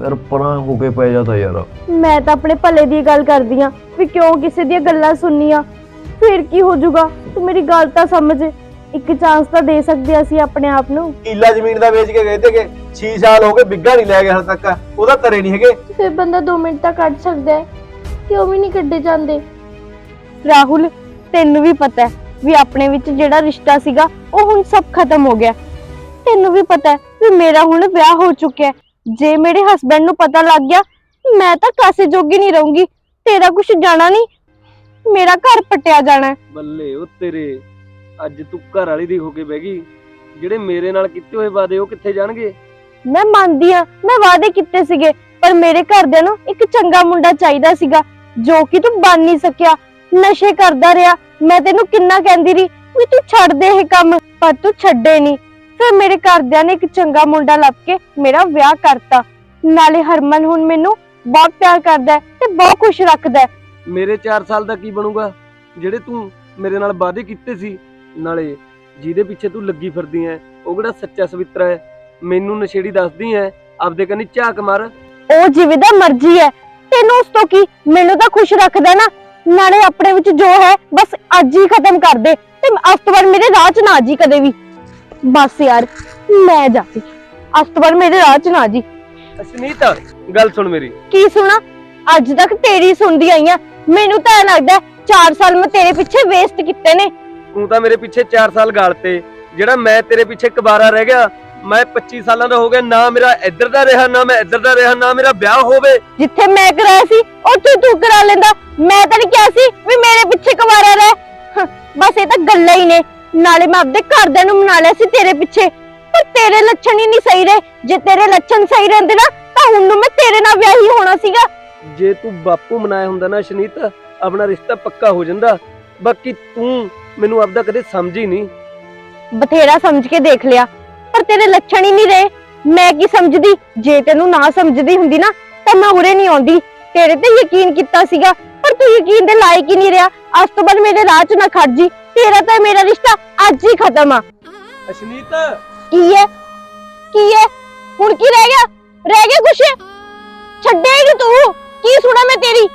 ਯਾਰ ਪਰਾਂ ਹੋ ਕੇ ਪੈ ਜਾਂਦਾ ਯਾਰ। ਮੈਂ ਤਾਂ ਆਪਣੇ ਭਲੇ ਦੀ ਗੱਲ ਕਰਦੀ ਆ ਵੀ ਕਿਉਂ ਕਿਸੇ ਦੀਆਂ ਗੱਲਾਂ ਸੁਣਨੀਆਂ? ਫਿਰ ਕੀ ਹੋ ਜਾਊਗਾ? ਤੂੰ ਮੇਰੀ ਗੱਲ ਤਾਂ ਸਮਝ। ਇੱਕ ਚਾਂਸ ਤਾਂ ਦੇ ਸਕਦੇ ਅਸੀਂ ਆਪਣੇ ਆਪ ਨੂੰ। ਕਿੱਲਾ ਜ਼ਮੀਨ ਦਾ ਵੇਚ ਕੇ ਗਏ ਤੇਗੇ 6 ਸਾਲ ਹੋ ਗਏ ਬਿੱਗਾ ਨਹੀਂ ਲੈ ਗਿਆ ਹਾਲ ਤੱਕ। ਉਹਦਾ ਤਰੇ ਨਹੀਂ ਹੈਗੇ। ਫਿਰ ਬੰਦਾ 2 ਮਿੰਟ ਤਾਂ ਕੱਢ ਸਕਦਾ ਹੈ। ਕਿਉਂ ਵੀ ਨਹੀਂ ਕੱਢੇ ਜਾਂਦੇ? ਰਾਹੁਲ ਤੈਨੂੰ ਵੀ ਪਤਾ ਹੈ ਵੀ ਆਪਣੇ ਵਿੱਚ ਜਿਹੜਾ ਰਿਸ਼ਤਾ ਸੀਗਾ ਉਹ ਹੁਣ ਸਭ ਖਤਮ ਹੋ ਗਿਆ। ਤੈਨੂੰ ਵੀ ਪਤਾ ਹੈ ਵੀ ਮੇਰਾ ਹੁਣ ਵਿਆਹ ਹੋ ਚੁੱਕਿਆ ਹੈ। ਜੇ ਮੇਰੇ ਹਸਬੰਡ ਨੂੰ ਪਤਾ ਲੱਗ ਗਿਆ ਮੈਂ ਤਾਂ ਕਾਸੇ ਜੋਗੀ ਨਹੀਂ ਰਹੂੰਗੀ ਤੇਰਾ ਕੁਝ ਜਾਣਾ ਨਹੀਂ ਮੇਰਾ ਘਰ ਪਟਿਆ ਜਾਣਾ ਹੈ। ਬੱਲੇ ਉਹ ਤੇਰੇ ਅੱਜ ਤੂੰ ਘਰ ਵਾਲੀ ਦੀ ਹੋ ਕੇ ਬਹਿ ਗਈ ਜਿਹੜੇ ਮੇਰੇ ਨਾਲ ਕੀਤੇ ਹੋਏ ਵਾਦੇ ਉਹ ਕਿੱਥੇ ਜਾਣਗੇ ਮੈਂ ਮੰਨਦੀ ਆ ਮੈਂ ਵਾਅਦੇ ਕੀਤੇ ਸੀਗੇ ਪਰ ਮੇਰੇ ਘਰਦਿਆਂ ਨੂੰ ਇੱਕ ਚੰਗਾ ਮੁੰਡਾ ਚਾਹੀਦਾ ਸੀਗਾ ਜੋ ਕਿ ਤੂੰ ਬਣ ਨਹੀਂ ਸਕਿਆ ਨਸ਼ੇ ਕਰਦਾ ਰਿਹਾ ਮੈਂ ਤੈਨੂੰ ਕਿੰਨਾ ਕਹਿੰਦੀ ਰਹੀ ਵੀ ਤੂੰ ਛੱਡ ਦੇ ਇਹ ਕੰਮ ਪਰ ਤੂੰ ਛੱਡੇ ਨਹੀਂ ਫਿਰ ਮੇਰੇ ਘਰਦਿਆਂ ਨੇ ਇੱਕ ਚੰਗਾ ਮੁੰਡਾ ਲੱਭ ਕੇ ਮੇਰਾ ਵਿਆਹ ਕਰਤਾ। ਨਾਲੇ ਹਰਮਨ ਹੁਣ ਮੈਨੂੰ ਬਹੁਤ ਪਿਆਰ ਕਰਦਾ ਹੈ ਤੇ ਬਹੁਤ ਖੁਸ਼ ਰੱਖਦਾ ਹੈ। ਮੇਰੇ 4 ਸਾਲ ਦਾ ਕੀ ਬਣੂਗਾ? ਜਿਹੜੇ ਤੂੰ ਮੇਰੇ ਨਾਲ ਵਾਦੇ ਕੀਤੇ ਸੀ ਨਾਲੇ ਜਿਹਦੇ ਪਿੱਛੇ ਤੂੰ ਲੱਗੀ ਫਿਰਦੀ ਐ ਉਹ ਕਿਹੜਾ ਸੱਚਾ ਸਵਿੱਤਰ ਹੈ ਮੈਨੂੰ ਨਸ਼ੇੜੀ ਦੱਸਦੀ ਐ ਆਪਦੇ ਕੰਨੀ ਝਾਕ ਮਾਰ। ਉਹ ਜਿਵੇਂ ਦਾ ਮਰਜ਼ੀ ਹੈ ਤੈਨੂੰ ਉਸ ਤੋਂ ਕੀ? ਮੈਨੂੰ ਤਾਂ ਖੁਸ਼ ਰੱਖਦਾ ਨਾ। ਨਾਲੇ ਆਪਣੇ ਵਿੱਚ ਜੋ ਹੈ ਬਸ ਅੱਜ ਹੀ ਖਤਮ ਕਰ ਦੇ। ਤੇ ਅੱਜ ਤੋਂ ਬਾਅਦ ਮੇਰੇ ਰਾਹ 'ਚ ਨਾ ਜੀ ਕਦੇ ਵੀ। ਬਸ ਯਾਰ ਮੈਂ ਜਾਤੀ। ਅੱਜ ਤੋਂ ਬਾਅਦ ਮੇਰੇ ਰਾਹ 'ਚ ਨਾ ਜੀ। ਅਸ਼ਨੀਤ ਗੱਲ ਸੁਣ ਮੇਰੀ। ਕੀ ਸੁਣਾ? ਅੱਜ ਤੱਕ ਤੇਰੀ ਸੁਣਦੀ ਆਈ ਆ। ਮੈਨੂੰ ਤਾਂ ਐਂ ਲੱਗਦਾ 4 ਸਾਲ ਮੈਂ ਤੇਰੇ ਪਿੱਛੇ ਵੇਸਟ ਕੀਤੇ ਨੇ। ਤੂੰ ਤਾਂ ਮੇਰੇ ਪਿੱਛੇ 4 ਸਾਲ ਗਾਲ ਤੇ ਜਿਹੜਾ ਮੈਂ ਤੇਰੇ ਪਿੱਛੇ ਕਬਾਰਾ ਰਹਿ ਗਿਆ ਮੈਂ 25 ਸਾਲਾਂ ਦਾ ਹੋ ਗਿਆ ਨਾ ਮੇਰਾ ਇੱਧਰ ਦਾ ਰਿਹਾ ਨਾ ਮੈਂ ਇੱਧਰ ਦਾ ਰਿਹਾ ਨਾ ਮੇਰਾ ਵਿਆਹ ਹੋਵੇ। ਜਿੱਥੇ ਮੈਂ ਕਰਾਇਆ ਸੀ ਉੱਥੇ ਤੂੰ ਕਰਾ ਲੈਂਦਾ। ਮੈਂ ਤਾਂ ਨਹੀਂ ਕਿਹਾ ਸੀ ਵੀ ਮੇਰੇ ਪਿੱਛੇ ਕੁਵਾਰਾ ਰਹਿ। ਬਸ ਇਹ ਤਾਂ ਗੱਲਾਂ ਹੀ ਨੇ। ਨਾਲੇ ਮੈਂ ਆਪਦੇ ਘਰਦਿਆਂ ਨੂੰ ਮਨਾ ਲਿਆ ਸੀ ਤੇਰੇ ਪਿੱਛੇ। ਪਰ ਤੇਰੇ ਲੱਛਣ ਹੀ ਨਹੀਂ ਸਹੀ ਰਹੇ। ਜੇ ਤੇਰੇ ਲੱਛਣ ਸਹੀ ਰਹਿੰਦੇ ਨਾ ਤਾਂ ਹੁਣ ਨੂੰ ਮੈਂ ਤੇਰੇ ਨਾਲ ਵਿਆਹੀ ਹੋਣਾ ਸੀਗਾ। ਜੇ ਤੂੰ ਬਾਪੂ ਮਨਾਇਆ ਹੁੰਦਾ ਨਾ ਸ਼ਨੀਤ ਆਪਣਾ ਰਿਸ਼ਤਾ ਪੱਕਾ ਹੋ ਜਾਂਦਾ। ਬਾਕੀ ਤੂੰ ਮੈਨੂੰ ਆਪਦਾ ਕਦੇ ਸਮਝੀ ਨਹੀਂ। ਬਥੇਰਾ ਸਮਝ ਕੇ ਦੇਖ ਲਿਆ ਪਰ ਤੇਰੇ ਲੱਛਣ ਹੀ ਨਹੀਂ ਰਹੇ। ਮੈਂ ਕੀ ਸਮਝਦੀ? ਜੇ ਤੈਨੂੰ ਨਾ ਸਮਝਦੀ ਹੁੰਦੀ ਨਾ ਤਾਂ ਮੈਂ ਉਰੇ ਨਹੀਂ ਆਉਂਦੀ। ਤੇਰੇ ਤੇ ਯਕੀਨ ਕੀਤਾ ਸੀਗਾ ਪਰ ਤੂੰ ਯਕੀਨ ਦੇ ਲਾਇਕ ਹੀ ਨਹੀਂ ਰਿਹਾ। ਅੱਜ ਤੋਂ ਬਾਅਦ ਮੇਰੇ ਰਾਹ 'ਚ ਨਾ ਖੜ ਜੀ। ਤੇਰਾ ਤਾਂ ਮੇਰਾ ਰਿਸ਼ਤਾ ਅੱਜ ਹੀ ਖਤਮ ਆ ਅਸ਼ਨੀਤ ਕੀ ਹੈ ਕੀ ਹੈ ਹੁਣ ਕੀ ਰਹਿ ਗਿਆ ਰਹਿ ਗਿਆ ਕੁਛ ਛੱਡਿਆ ਹੀ ਨੀ ਤੂੰ ਕੀ ਸੁਣਾ ਮੈਂ ਤੇਰੀ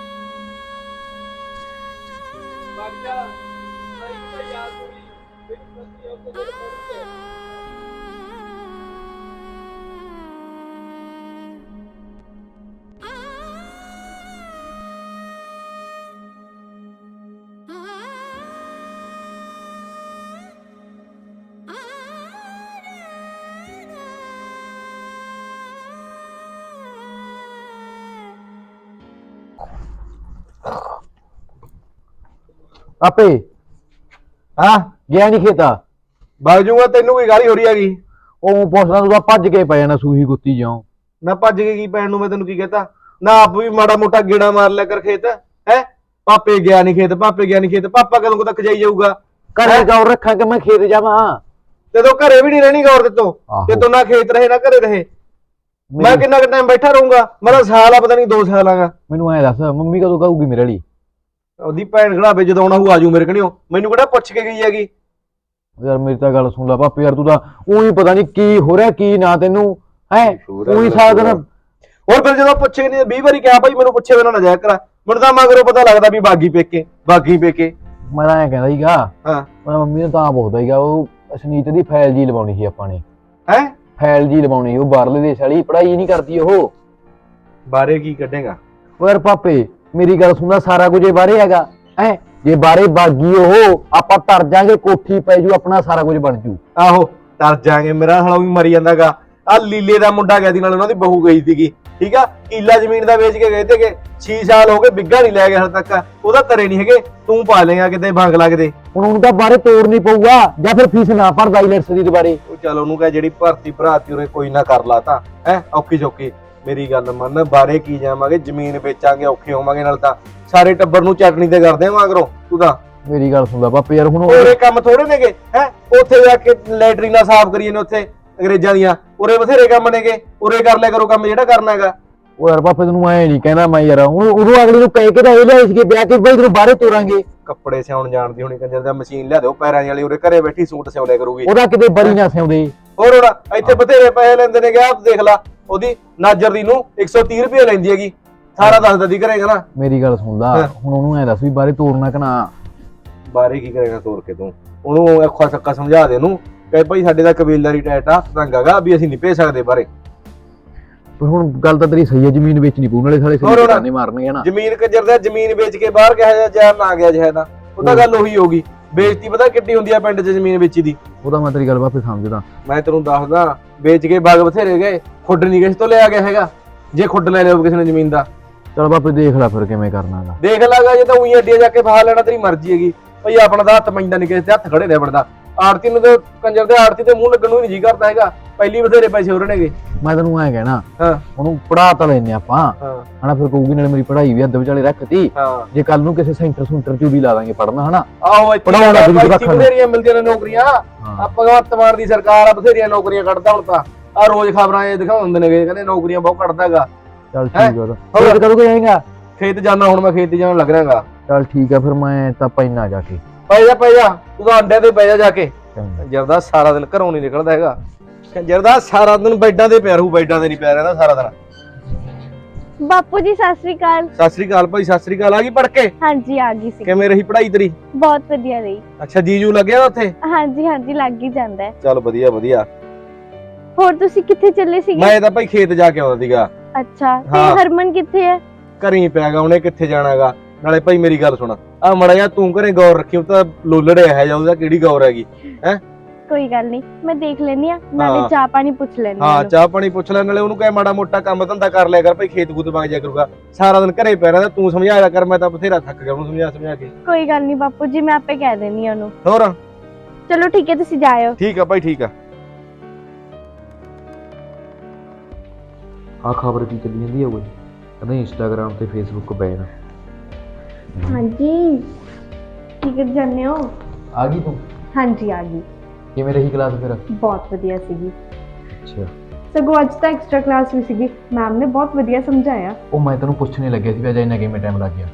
ਆਪੇ। ਹਾਂ? ਗਿਆ ਨਹੀਂ ਖੇਤਾ। ਵਗ ਜੂਗਾ ਤੈਨੂੰ ਕੋਈ ਗਾਲੀ ਹੋ ਰਹੀ ਹੈਗੀ। ਉਹ ਪੁੱਛਦਾ ਤੂੰ ਤਾਂ ਭੱਜ ਕੇ ਪੈ ਜਾਣਾ ਸੂਹੀ ਗੁੱਤੀ ਜਾਉ। ਨਾ ਭੱਜ ਕੇ ਕੀ ਪੈਣ ਨੂੰ ਮੈਂ ਤੈਨੂੰ ਕੀ ਕਹਤਾ? ਨਾ ਆਪ ਵੀ ਮਾੜਾ ਮੋਟਾ ਗੇੜਾ ਮਾਰ ਲਿਆ ਕਰ ਖੇਤ। ਹੈ? ਪਾਪੇ ਗਿਆ ਨਹੀਂ ਖੇਤ ਪਾਪੇ ਗਿਆ ਨਹੀਂ ਖੇਤ। ਪਾਪਾ ਕਦੋਂ ਕੁ ਤੱਕ ਜਾਈ ਜਾਊਗਾ? ਘਰੇ ਗੌਰ ਰੱਖਾਂ ਕਿ ਮੈਂ ਖੇਤ ਜਾਵਾਂ। ਤੇ ਤੂੰ ਘਰੇ ਵੀ ਨਹੀਂ ਰਹਿਣੀ ਗੌਰ ਤੇ। ਤੇ ਤੂੰ ਨਾ ਖੇਤ ਰਹੇ ਨਾ ਘਰੇ ਰਹੇ। ਮੈਂ ਕਿੰਨਾ ਕੁ ਟਾਈਮ ਬੈਠਾ ਰਹੂੰਗਾ? ਮੇਰਾ ਸਾਲ ਆ ਪਤਾ ਨਹੀਂ 2 ਸਾਲ ਆਗਾ। ਮੈਨੂੰ ਐ ਦੱਸ ਮੰਮੀ ਕਦੋਂ ਕਹੂਗੀ ਮੇਰੇ ਲਈ? ਉਹਦੀ ਭੈਣ ਖੜਾਵੇ ਜਦੋਂ ਆਉਣਾ ਉਹ ਆਜੂ ਮੇਰੇ ਕਣਿਓ ਮੈਨੂੰ ਕਿਹੜਾ ਪੁੱਛ ਕੇ ਗਈ ਹੈਗੀ? ਯਾਰ ਮੇਰੀ ਤਾਂ ਗੱਲ ਸੁਣ ਲੈ ਪਾਪੇ ਯਾਰ ਤੂੰ ਤਾਂ ਉਹੀ ਪਤਾ ਨਹੀਂ ਕੀ ਹੋ ਰਿਹਾ ਕੀ ਨਾ ਤੈਨੂੰ। ਹੈ? ਉਹੀ ਸਾਰਾ ਦਿਨ ਹੋਰ ਫਿਰ ਜਦੋਂ ਪੁੱਛੇ ਨਹੀਂ 20 ਵਾਰੀ ਕਿਹਾ ਭਾਈ ਮੈਨੂੰ ਪੁੱਛੇ ਬਿਨਾਂ ਨਾ ਜਾਇਆ ਕਰਾ। ਮੈਨੂੰ ਤਾਂ ਮਗਰੋਂ ਪਤਾ ਲੱਗਦਾ ਵੀ ਬਾਗੀ ਪੇਕੇ ਬਾਗੀ ਪੇਕੇ। ਮੈਂ ਤਾਂ ਐ ਕਹਿੰਦਾ ਸੀਗਾ ਹਾਂ। ਮੈਂ ਮੰਮੀ ਨੂੰ ਤਾਂ ਪੁੱਛਦਾ ਸੀਗਾ ਉਹ ਅਸ਼ਨੀਤ ਦੀ ਫਾਈਲ ਜੀ ਲਵਾਉਣੀ ਸੀ ਆਪਾਂ ਨੇ। ਹੈ? ਫਾਈਲ ਜੀ ਲਵਾਉਣੀ ਉਹ ਬਾਹਰਲੇ ਦੇਸ਼ ਵਾਲੀ ਪੜ੍ਹਾਈ ਨਹੀਂ ਕਰਦੀ ਉਹ। ਬਾਰੇ ਕੀ ਕੱਢੇਗਾ? ਉਹ ਯਾਰ ਪਾਪੇ ਮੇਰੀ ਗੱਲ ਸੁਣਦਾ ਸਾਰਾ ਕੁਝ ਇਹ ਬਾਰੇ ਹੈਗਾ। ਹੈ ਜੇ ਬਾਰੇ ਬਾਗੀ ਉਹ ਆਪਾਂ ਤਰ ਜਾਾਂਗੇ ਕੋਠੀ ਪੈ ਜੂ ਆਪਣਾ ਸਾਰਾ ਕੁਝ ਬਣ ਜੂ। ਆਹੋ ਤਰ ਜਾਾਂਗੇ ਮੇਰਾ ਹਲਾ ਵੀ ਮਰੀ ਜਾਂਦਾਗਾ। ਆ ਲੀਲੇ ਦਾ ਮੁੰਡਾ ਗਿਆ ਦੀ ਨਾਲ ਉਹਨਾਂ ਦੀ ਬਹੂ ਗਈ ਸੀਗੀ। ਠੀਕ ਆ? ਕਿੱਲਾ ਜ਼ਮੀਨ ਦਾ ਵੇਚ ਕੇ ਗਏ ਤੇਗੇ 6 ਸਾਲ ਹੋ ਗਏ ਬਿੱਗਾ ਨਹੀਂ ਲੈ ਗਿਆ ਹਾਲ ਤੱਕ। ਉਹਦਾ ਤਰੇ ਨਹੀਂ ਹੈਗੇ ਤੂੰ ਪਾ ਲੇਗਾ ਕਿਤੇ ਭੰਗ ਲੱਗਦੇ ਹੁਣ ਉਹਨੂੰ ਤਾਂ ਬਾਰੇ ਤੋੜ ਨਹੀਂ ਪਊਗਾ ਜਾਂ ਫਿਰ ਫੀਸ ਨਾ ਭਰਦਾ ਆਈਲੈਟਸ ਦੀ ਦੁਬਾਰੇ। ਉਹ ਚੱਲ ਉਹਨੂੰ ਕਹ ਜਿਹੜੀ ਭਰਤੀ ਭਰਾਤੀ ਉਹਨੇ ਕੋਈ ਨਾ ਕਰ ਲਾਤਾ ਹੈ ਔਖੀ ਚੌਕੀ। ਮੇਰੀ ਗੱਲ ਮੰਨ ਬਾਰੇ ਕੀ ਜਾਵਾਂਗੇ ਜ਼ਮੀਨ ਵੇਚਾਂਗੇ ਔਖੇ ਹੋਵਾਂਗੇ ਨਾਲ ਤਾਂ। ਸਾਰੇ ਟੱਬਰ ਨੂੰ ਚਟਣੀ ਤੇ ਕਰਦੇ ਮਗਰੋਂ ਤੂੰ ਤਾਂ। ਮੇਰੀ ਗੱਲ ਸੁਣਦਾ ਪਾਪੇ ਯਾਰ ਹੁਣ ਉਹਰੇ ਕੰਮ ਥੋੜੇ ਨੇਗੇ ਹੈ? ਉੱਥੇ ਜਾ ਕੇ ਲੈਟਰੀਨਾਂ ਸਾਫ਼ ਕਰੀਏ ਨੇ ਉੱਥੇ। ਅੰਗਰੇਜ਼ਾਂ ਦੀਆਂ। ਉਰੇ ਬਥੇਰੇ ਕੰਮ ਨੇਗੇ। ਉਰੇ ਕਰ ਲਿਆ ਕਰੋ ਕੰਮ ਜਿਹੜਾ ਕਰਨਾ ਹੈਗਾ। ਉਹ ਯਾਰ ਪਾਪੇ ਤੈਨੂੰ ਐ ਨਹੀਂ ਕਹਿੰਦਾ ਮੈਂ ਯਾਰ ਹੁਣ ਉਦੋਂ ਅਗਲੇ ਨੂੰ ਕਹਿ ਕੇ ਤਾਂ ਇਹ ਲਿਆਈ ਸੀਗੇ ਵਿਆਹ ਕੇ ਬਈ ਤੈਨੂੰ ਬਾਹਰੇ ਤੋਰਾਂਗੇ। ਕੱਪੜੇ ਸਿਉਣ ਜਾਣਦੀ ਹੋਣੀ ਕੰਜਰ ਦਾ ਮਸ਼ੀਨ ਲਿਆ ਦਿਓ ਪੈਰਾਂ ਵਾਲੀ ਉਰੇ ਘਰੇ ਬੈਠੀ ਸੂਟ ਸਿਉਂ ਲਿਆ ਕਰੂਗੀ। ਉਹਦਾ ਕਿਤੇ ਬਰੀ ਨਾ ਸਿਉਂਦੇ। ਹੋਰ ਹੁਣ ਇੱਥੇ ਬਥੇਰੇ ਪੈਸੇ ਲੈਂਦੇ ਨੇ ਗਿਆ ਦੇਖ ਲਾ ਉਹਦੀ ਨਾਜਰ ਦੀ ਨੂੰ 130 ਰੁਪਏ ਲੈਂਦੀ ਹੈਗੀ। ਸਾਰਾ ਦੱਸਦਾ ਦੀ ਕਰੇਗਾ ਨਾ ਮੇਰੀ ਗੱਲ ਸੁਣਦਾ। ਹੁਣ ਉਹਨੂੰ ਐ ਦੱਸ ਵੀ ਬਾਰੇ ਤੋਰਨਾ ਕਿ ਨਾ। ਬਾਰੇ ਕੀ ਕਰੇਗਾ ਤੋਰ ਕੇ ਤੂੰ? ਉਹਨੂੰ ਅੱਖਾਂ ਸੱਕਾ ਸਮਝਾ ਦੇ ਉਹਨੂੰ। ਕਹੇ ਭਾਈ ਸਾਡੇ ਦਾ ਕਬੀਲਦਾਰੀ ਟੈਟ ਆ ਤੰਗਾਗਾ ਵੀ ਅਸੀਂ ਨਹੀਂ ਭੇਜ ਸਕਦੇ ਬਾਰੇ। ਪਰ ਹੁਣ ਗੱਲ ਤਾਂ ਤੇਰੀ ਸਹੀ ਹੈ ਜ਼ਮੀਨ ਵੇਚਣੀ ਪਊ ਨਾਲੇ ਸਾਲੇ ਹੋਰ ਸਿਰ ਹੁਣ- ਤਾਨੇ ਮਾਰਨਗੇ ਨਾ ਜ਼ਮੀਨ ਕੰਜਰ ਦਾ ਜ਼ਮੀਨ ਵੇਚ ਕੇ ਬਾਹਰ ਗਿਆ ਜਾਂ ਜ਼ਹਿਰ ਨਾ ਗਿਆ ਜਿਹਦਾ ਉਹ ਤਾਂ ਗੱਲ ਉਹੀ ਹੋਗੀ ਬੇਇੱਜ਼ਤੀ ਪਤਾ ਕਿੱਡੀ ਹੁੰਦੀ ਆ ਪਿੰਡ 'ਚ ਜ਼ਮੀਨ ਵੇਚੀ ਦੀ? ਉਹਦਾ ਮੈਂ ਤੇਰੀ ਗੱਲ ਬਾਪੇ ਸਮਝਦਾ। ਮੈਂ ਤੈਨੂੰ ਦੱਸਦਾ ਵੇਚ ਕੇ ਬਾਗ ਬਥੇਰੇ ਗਏ ਖੁੱਡ ਨਹੀਂ ਕਿਸੇ ਤੋਂ ਲਿਆ ਗਿਆ ਹੈਗਾ। ਜੇ ਖੁੱਡ ਲੈ ਲਿਓ ਕਿਸੇ ਨੇ ਜ਼ਮੀਨ ਦਾ। ਚਲ ਬਾਪੇ ਦੇਖ ਲੈ ਫਿਰ ਕਿਵੇਂ ਕਰਨਾਗਾ ਦੇਖ ਲਾਗਾ ਜੇ ਤਾਂ ਉਹੀ ਅੱਡੀਆਂ ਜਾ ਕੇ ਫਾ ਲੈਣਾ ਤੇਰੀ ਮਰਜ਼ੀ ਹੈਗੀ। ਭਈ ਆਪਣਾ ਤਾਂ ਹੱਥ ਪੈਂਦਾ ਨਹੀਂ ਕਿਸੇ ਦੇ ਹੱਥ ਖੜੇ ਨੇ ਬਣਦਾ ਆੜਤੀ ਨੂੰ ਤਾਂ ਕੰਜਰ ਦੇ ਆੜਤੀ ਤੇ ਮੂੰਹ ਲੱਗਣ ਨੂੰ ਨਹੀਂ ਜੀ ਕਰਦਾ ਹੈਗਾ। ਪਹਿਲੀ ਬਥੇਰੇ ਪੈਸੇ ਹੋ ਰਹੇਗੇ ਮੈਂ ਤੈਨੂੰ ਐ ਕਹਿਣਾ ਹਾਂ। ਉਹਨੂੰ ਪੜਾ ਤਾਂ ਲੈਨੇ ਆਪਾਂ। ਹਾਂ। ਹਨਾ ਫਿਰ ਕਹੂਗੀ ਨਾਲੇ ਮੇਰੀ ਪੜ੍ਹਾਈ ਵੀ ਅੱਧ ਵਿਚਾਲੇ ਰੱਖਤੀ। ਹਾਂ। ਜੇ ਕੱਲ ਨੂੰ ਕਿਸੇ ਸੈਂਟਰ ਸੁੰਟਰ ਚ ਵੀ ਲਾ ਦਾਂਗੇ ਪੜਨਾ ਹਨਾ। ਆਹੋ ਇੱਥੇ ਪੜ੍ਹਾਉਣਾ ਵੀ ਇੱਥੇ ਰੱਖ ਰੱਖ ਲੈ। ਬਥੇਰੀਆਂ ਮਿਲਦੀਆਂ ਨੇ ਨੌਕਰੀਆਂ। ਆਪਾਂ ਭਗਵੰਤ ਮਾਨ ਦੀ ਸਰਕਾਰ ਆ ਬਥੇਰੀਆਂ ਨੌਕਰੀਆਂ ਕੱਢਦਾ ਹੁਣ ਤਾਂ। ਆ ਰੋਜ਼ ਖਬਰਾਂ ਇਹ ਦਿਖਾਉਂਦੇ ਨੇ ਕਹਿੰਦੇ ਨੌਕਰੀਆਂ ਬਹੁਤ ਕੱਢਦਾਗਾ ਚਲ? ਠੀਕ ਆ ਹੋਰ? ਕਦੋਂ ਜਾਏਗਾ? ਖੇਤ ਜਾਣਾ ਹੁਣ ਮੈਂ ਖੇਤ ਜਾਣ ਲੱਗ ਰਿਹਾਗਾ। ਚਲ ਠੀਕ ਆ ਫਿਰ ਮੈਂ ਤਾਂ ਪੈਣਾ ਜਾ ਕੇ। ਪੈ ਜਾ ਪੈ ਜਾ। ਤੂੰ ਤਾਂ ਅੰਡਿਆਂ ਤੇ ਪੈ ਜਾ ਜਾ ਕੇ। ਕੰਜਰ ਦਾ ਸਾਰਾ ਦਿਨ ਘਰੋਂ ਨਹੀਂ ਨਿਕਲਦਾ ਹੈਗਾ। ਕੰਜਰ ਦਾ ਸਾਰਾ ਦਿਨ ਬੈੱਡਾਂ ਤੇ ਪਿਆ ਰਹੂ ਬੈੱਡਾਂ ਤੇ ਨਹੀਂ ਪਿਆ ਰਹਿੰਦਾ ਸਾਰਾ ਦਿਨ। ਬਾਪੂ ਜੀ ਸਤਿ ਸ੍ਰੀ ਅਕਾਲ। ਸਤਿ ਸ੍ਰੀ ਅਕਾਲ ਭਾਈ ਸਤਿ ਸ੍ਰੀ ਅਕਾਲ। ਆ ਗਈ ਪੜ ਕੇ ਹਾਂਜੀ ਆ ਗਈ ਸੀ। ਕਿਵੇਂ ਰਹੀ ਪੜ੍ਹਾਈ ਤੇਰੀ? ਬਹੁਤ ਵਧੀਆ ਰਹੀ। ਅੱਛਾ ਜੀਜੂ ਲੱਗਿਆ ਨਾ ਉੱਥੇ? ਹਾਂਜੀ ਹਾਂਜੀ ਲੱਗ ਹੀ ਜਾਂਦਾ ਹੈ। ਚੱਲ ਵਧੀਆ ਵਧੀਆ। ਹੋਰ ਤੁਸੀਂ ਕਿੱਥੇ ਚੱਲੇ ਸੀਗੇ? ਮੈਂ ਤਾਂ ਭਾਈ ਖੇਤ ਜਾ ਕੇ ਆਉਂਦਾ ਸੀਗਾ। ਅੱਛਾ ਤੇ ਹਾਂ। ਹਰਮਨ ਕਿੱਥੇ ਹੈ? ਘਰੇ ਹੀ ਪਿਆਗਾ ਉਹਨੇ ਕਿੱਥੇ ਜਾਣਾਗਾ ਨਾਲੇ ਭਾਈ ਮੇਰੀ ਗੱਲ ਸੁਣ। ਆ ਮੜਾ ਜਾ ਤੂੰ ਘਰੇ ਗੌਰ ਰੱਖੀ ਉਹ ਤਾਂ ਲੋਲੜੇ ਹੈ ਜਾ ਉਹਦਾ ਕਿਹੜੀ ਗੌਰ ਹੈਗੀ? ਕੋਈ ਗੱਲ ਨਹੀਂ ਮੈਂ ਦੇਖ ਲੈਣੀ ਆ ਨਾਲੇ ਹਾਂ। ਚਾਹ ਪਾਣੀ ਪੁੱਛ ਲੈਣੀ ਹਾਂ ਚਾਹ ਪਾਣੀ ਪੁੱਛ ਲੈ ਨਾਲੇ ਉਹਨੂੰ ਕਹੇ ਮਾੜਾ ਮੋਟਾ ਕੰਮ ਧੰਦਾ ਕਰ ਲਿਆ ਕਰ ਭਾਈ ਖੇਤ ਖੂਤ ਵਗ ਜਾ ਕਰੂਗਾ। ਸਾਰਾ ਦਿਨ ਘਰੇ ਪਿਆ ਰਹਿੰਦਾ ਤੂੰ ਸਮਝਾਇਆ ਕਰ ਮੈਂ ਤਾਂ ਬਥੇਰਾ ਥੱਕ ਗਿਆ ਉਹਨੂੰ ਸਮਝਾ ਸਮਝਾ ਕੇ। ਕੋਈ ਗੱਲ ਨਹੀਂ ਬਾਪੂ ਜੀ ਮੈਂ ਆਪੇ ਕਹਿ ਦੇਣੀ ਉਹਨੂੰ। ਹੋਰ? ਚਲੋ ਠੀਕ ਹੈ ਤੁਸੀਂ ਜਾਇਓ। ਠੀਕ ਆ ਭਾਈ ਠੀਕ ਆ। ਆ ਖਬਰ ਕੀ ਚੱਲੀ ਜਾਂਦੀ ਹੈ ਕੋਈ? ਕਹਿੰਦਾ ਇੰਸਟਾਗ੍ਰam ਤੇ ਫੇਸਬੁੱਕ ਬੈਨ। ਹਾਂਜੀ। ਕੀ ਕਰ ਜਾਂਦੇ ਹੋ? ਆ ਗਈ ਤੂੰ? ਹਾਂਜੀ ਆ ਗਈ। ਕਿਵੇਂ ਰਹੀ ਕਲਾਸ ਫਿਰ? ਬਹੁਤ ਵਧੀਆ ਸੀਗੀ। ਅੱਛਾ। ਸਗੋਂ ਅੱਜ ਤਾਂ ਐਕਸਟਰਾ ਕਲਾਸ ਵੀ ਸੀਗੀ। ਮੈਮ ਨੇ ਬਹੁਤ ਵਧੀਆ ਸਮਝਾਇਆ। ਉਹ ਮੈਂ ਤੈਨੂੰ ਪੁੱਛਣੇ ਲੱਗਿਆ ਸੀ ਵੀ ਅਜੇ ਇੰਨਾ ਕਿਵੇਂ ਟਾਈਮ ਲੱਗ ਗਿਆ।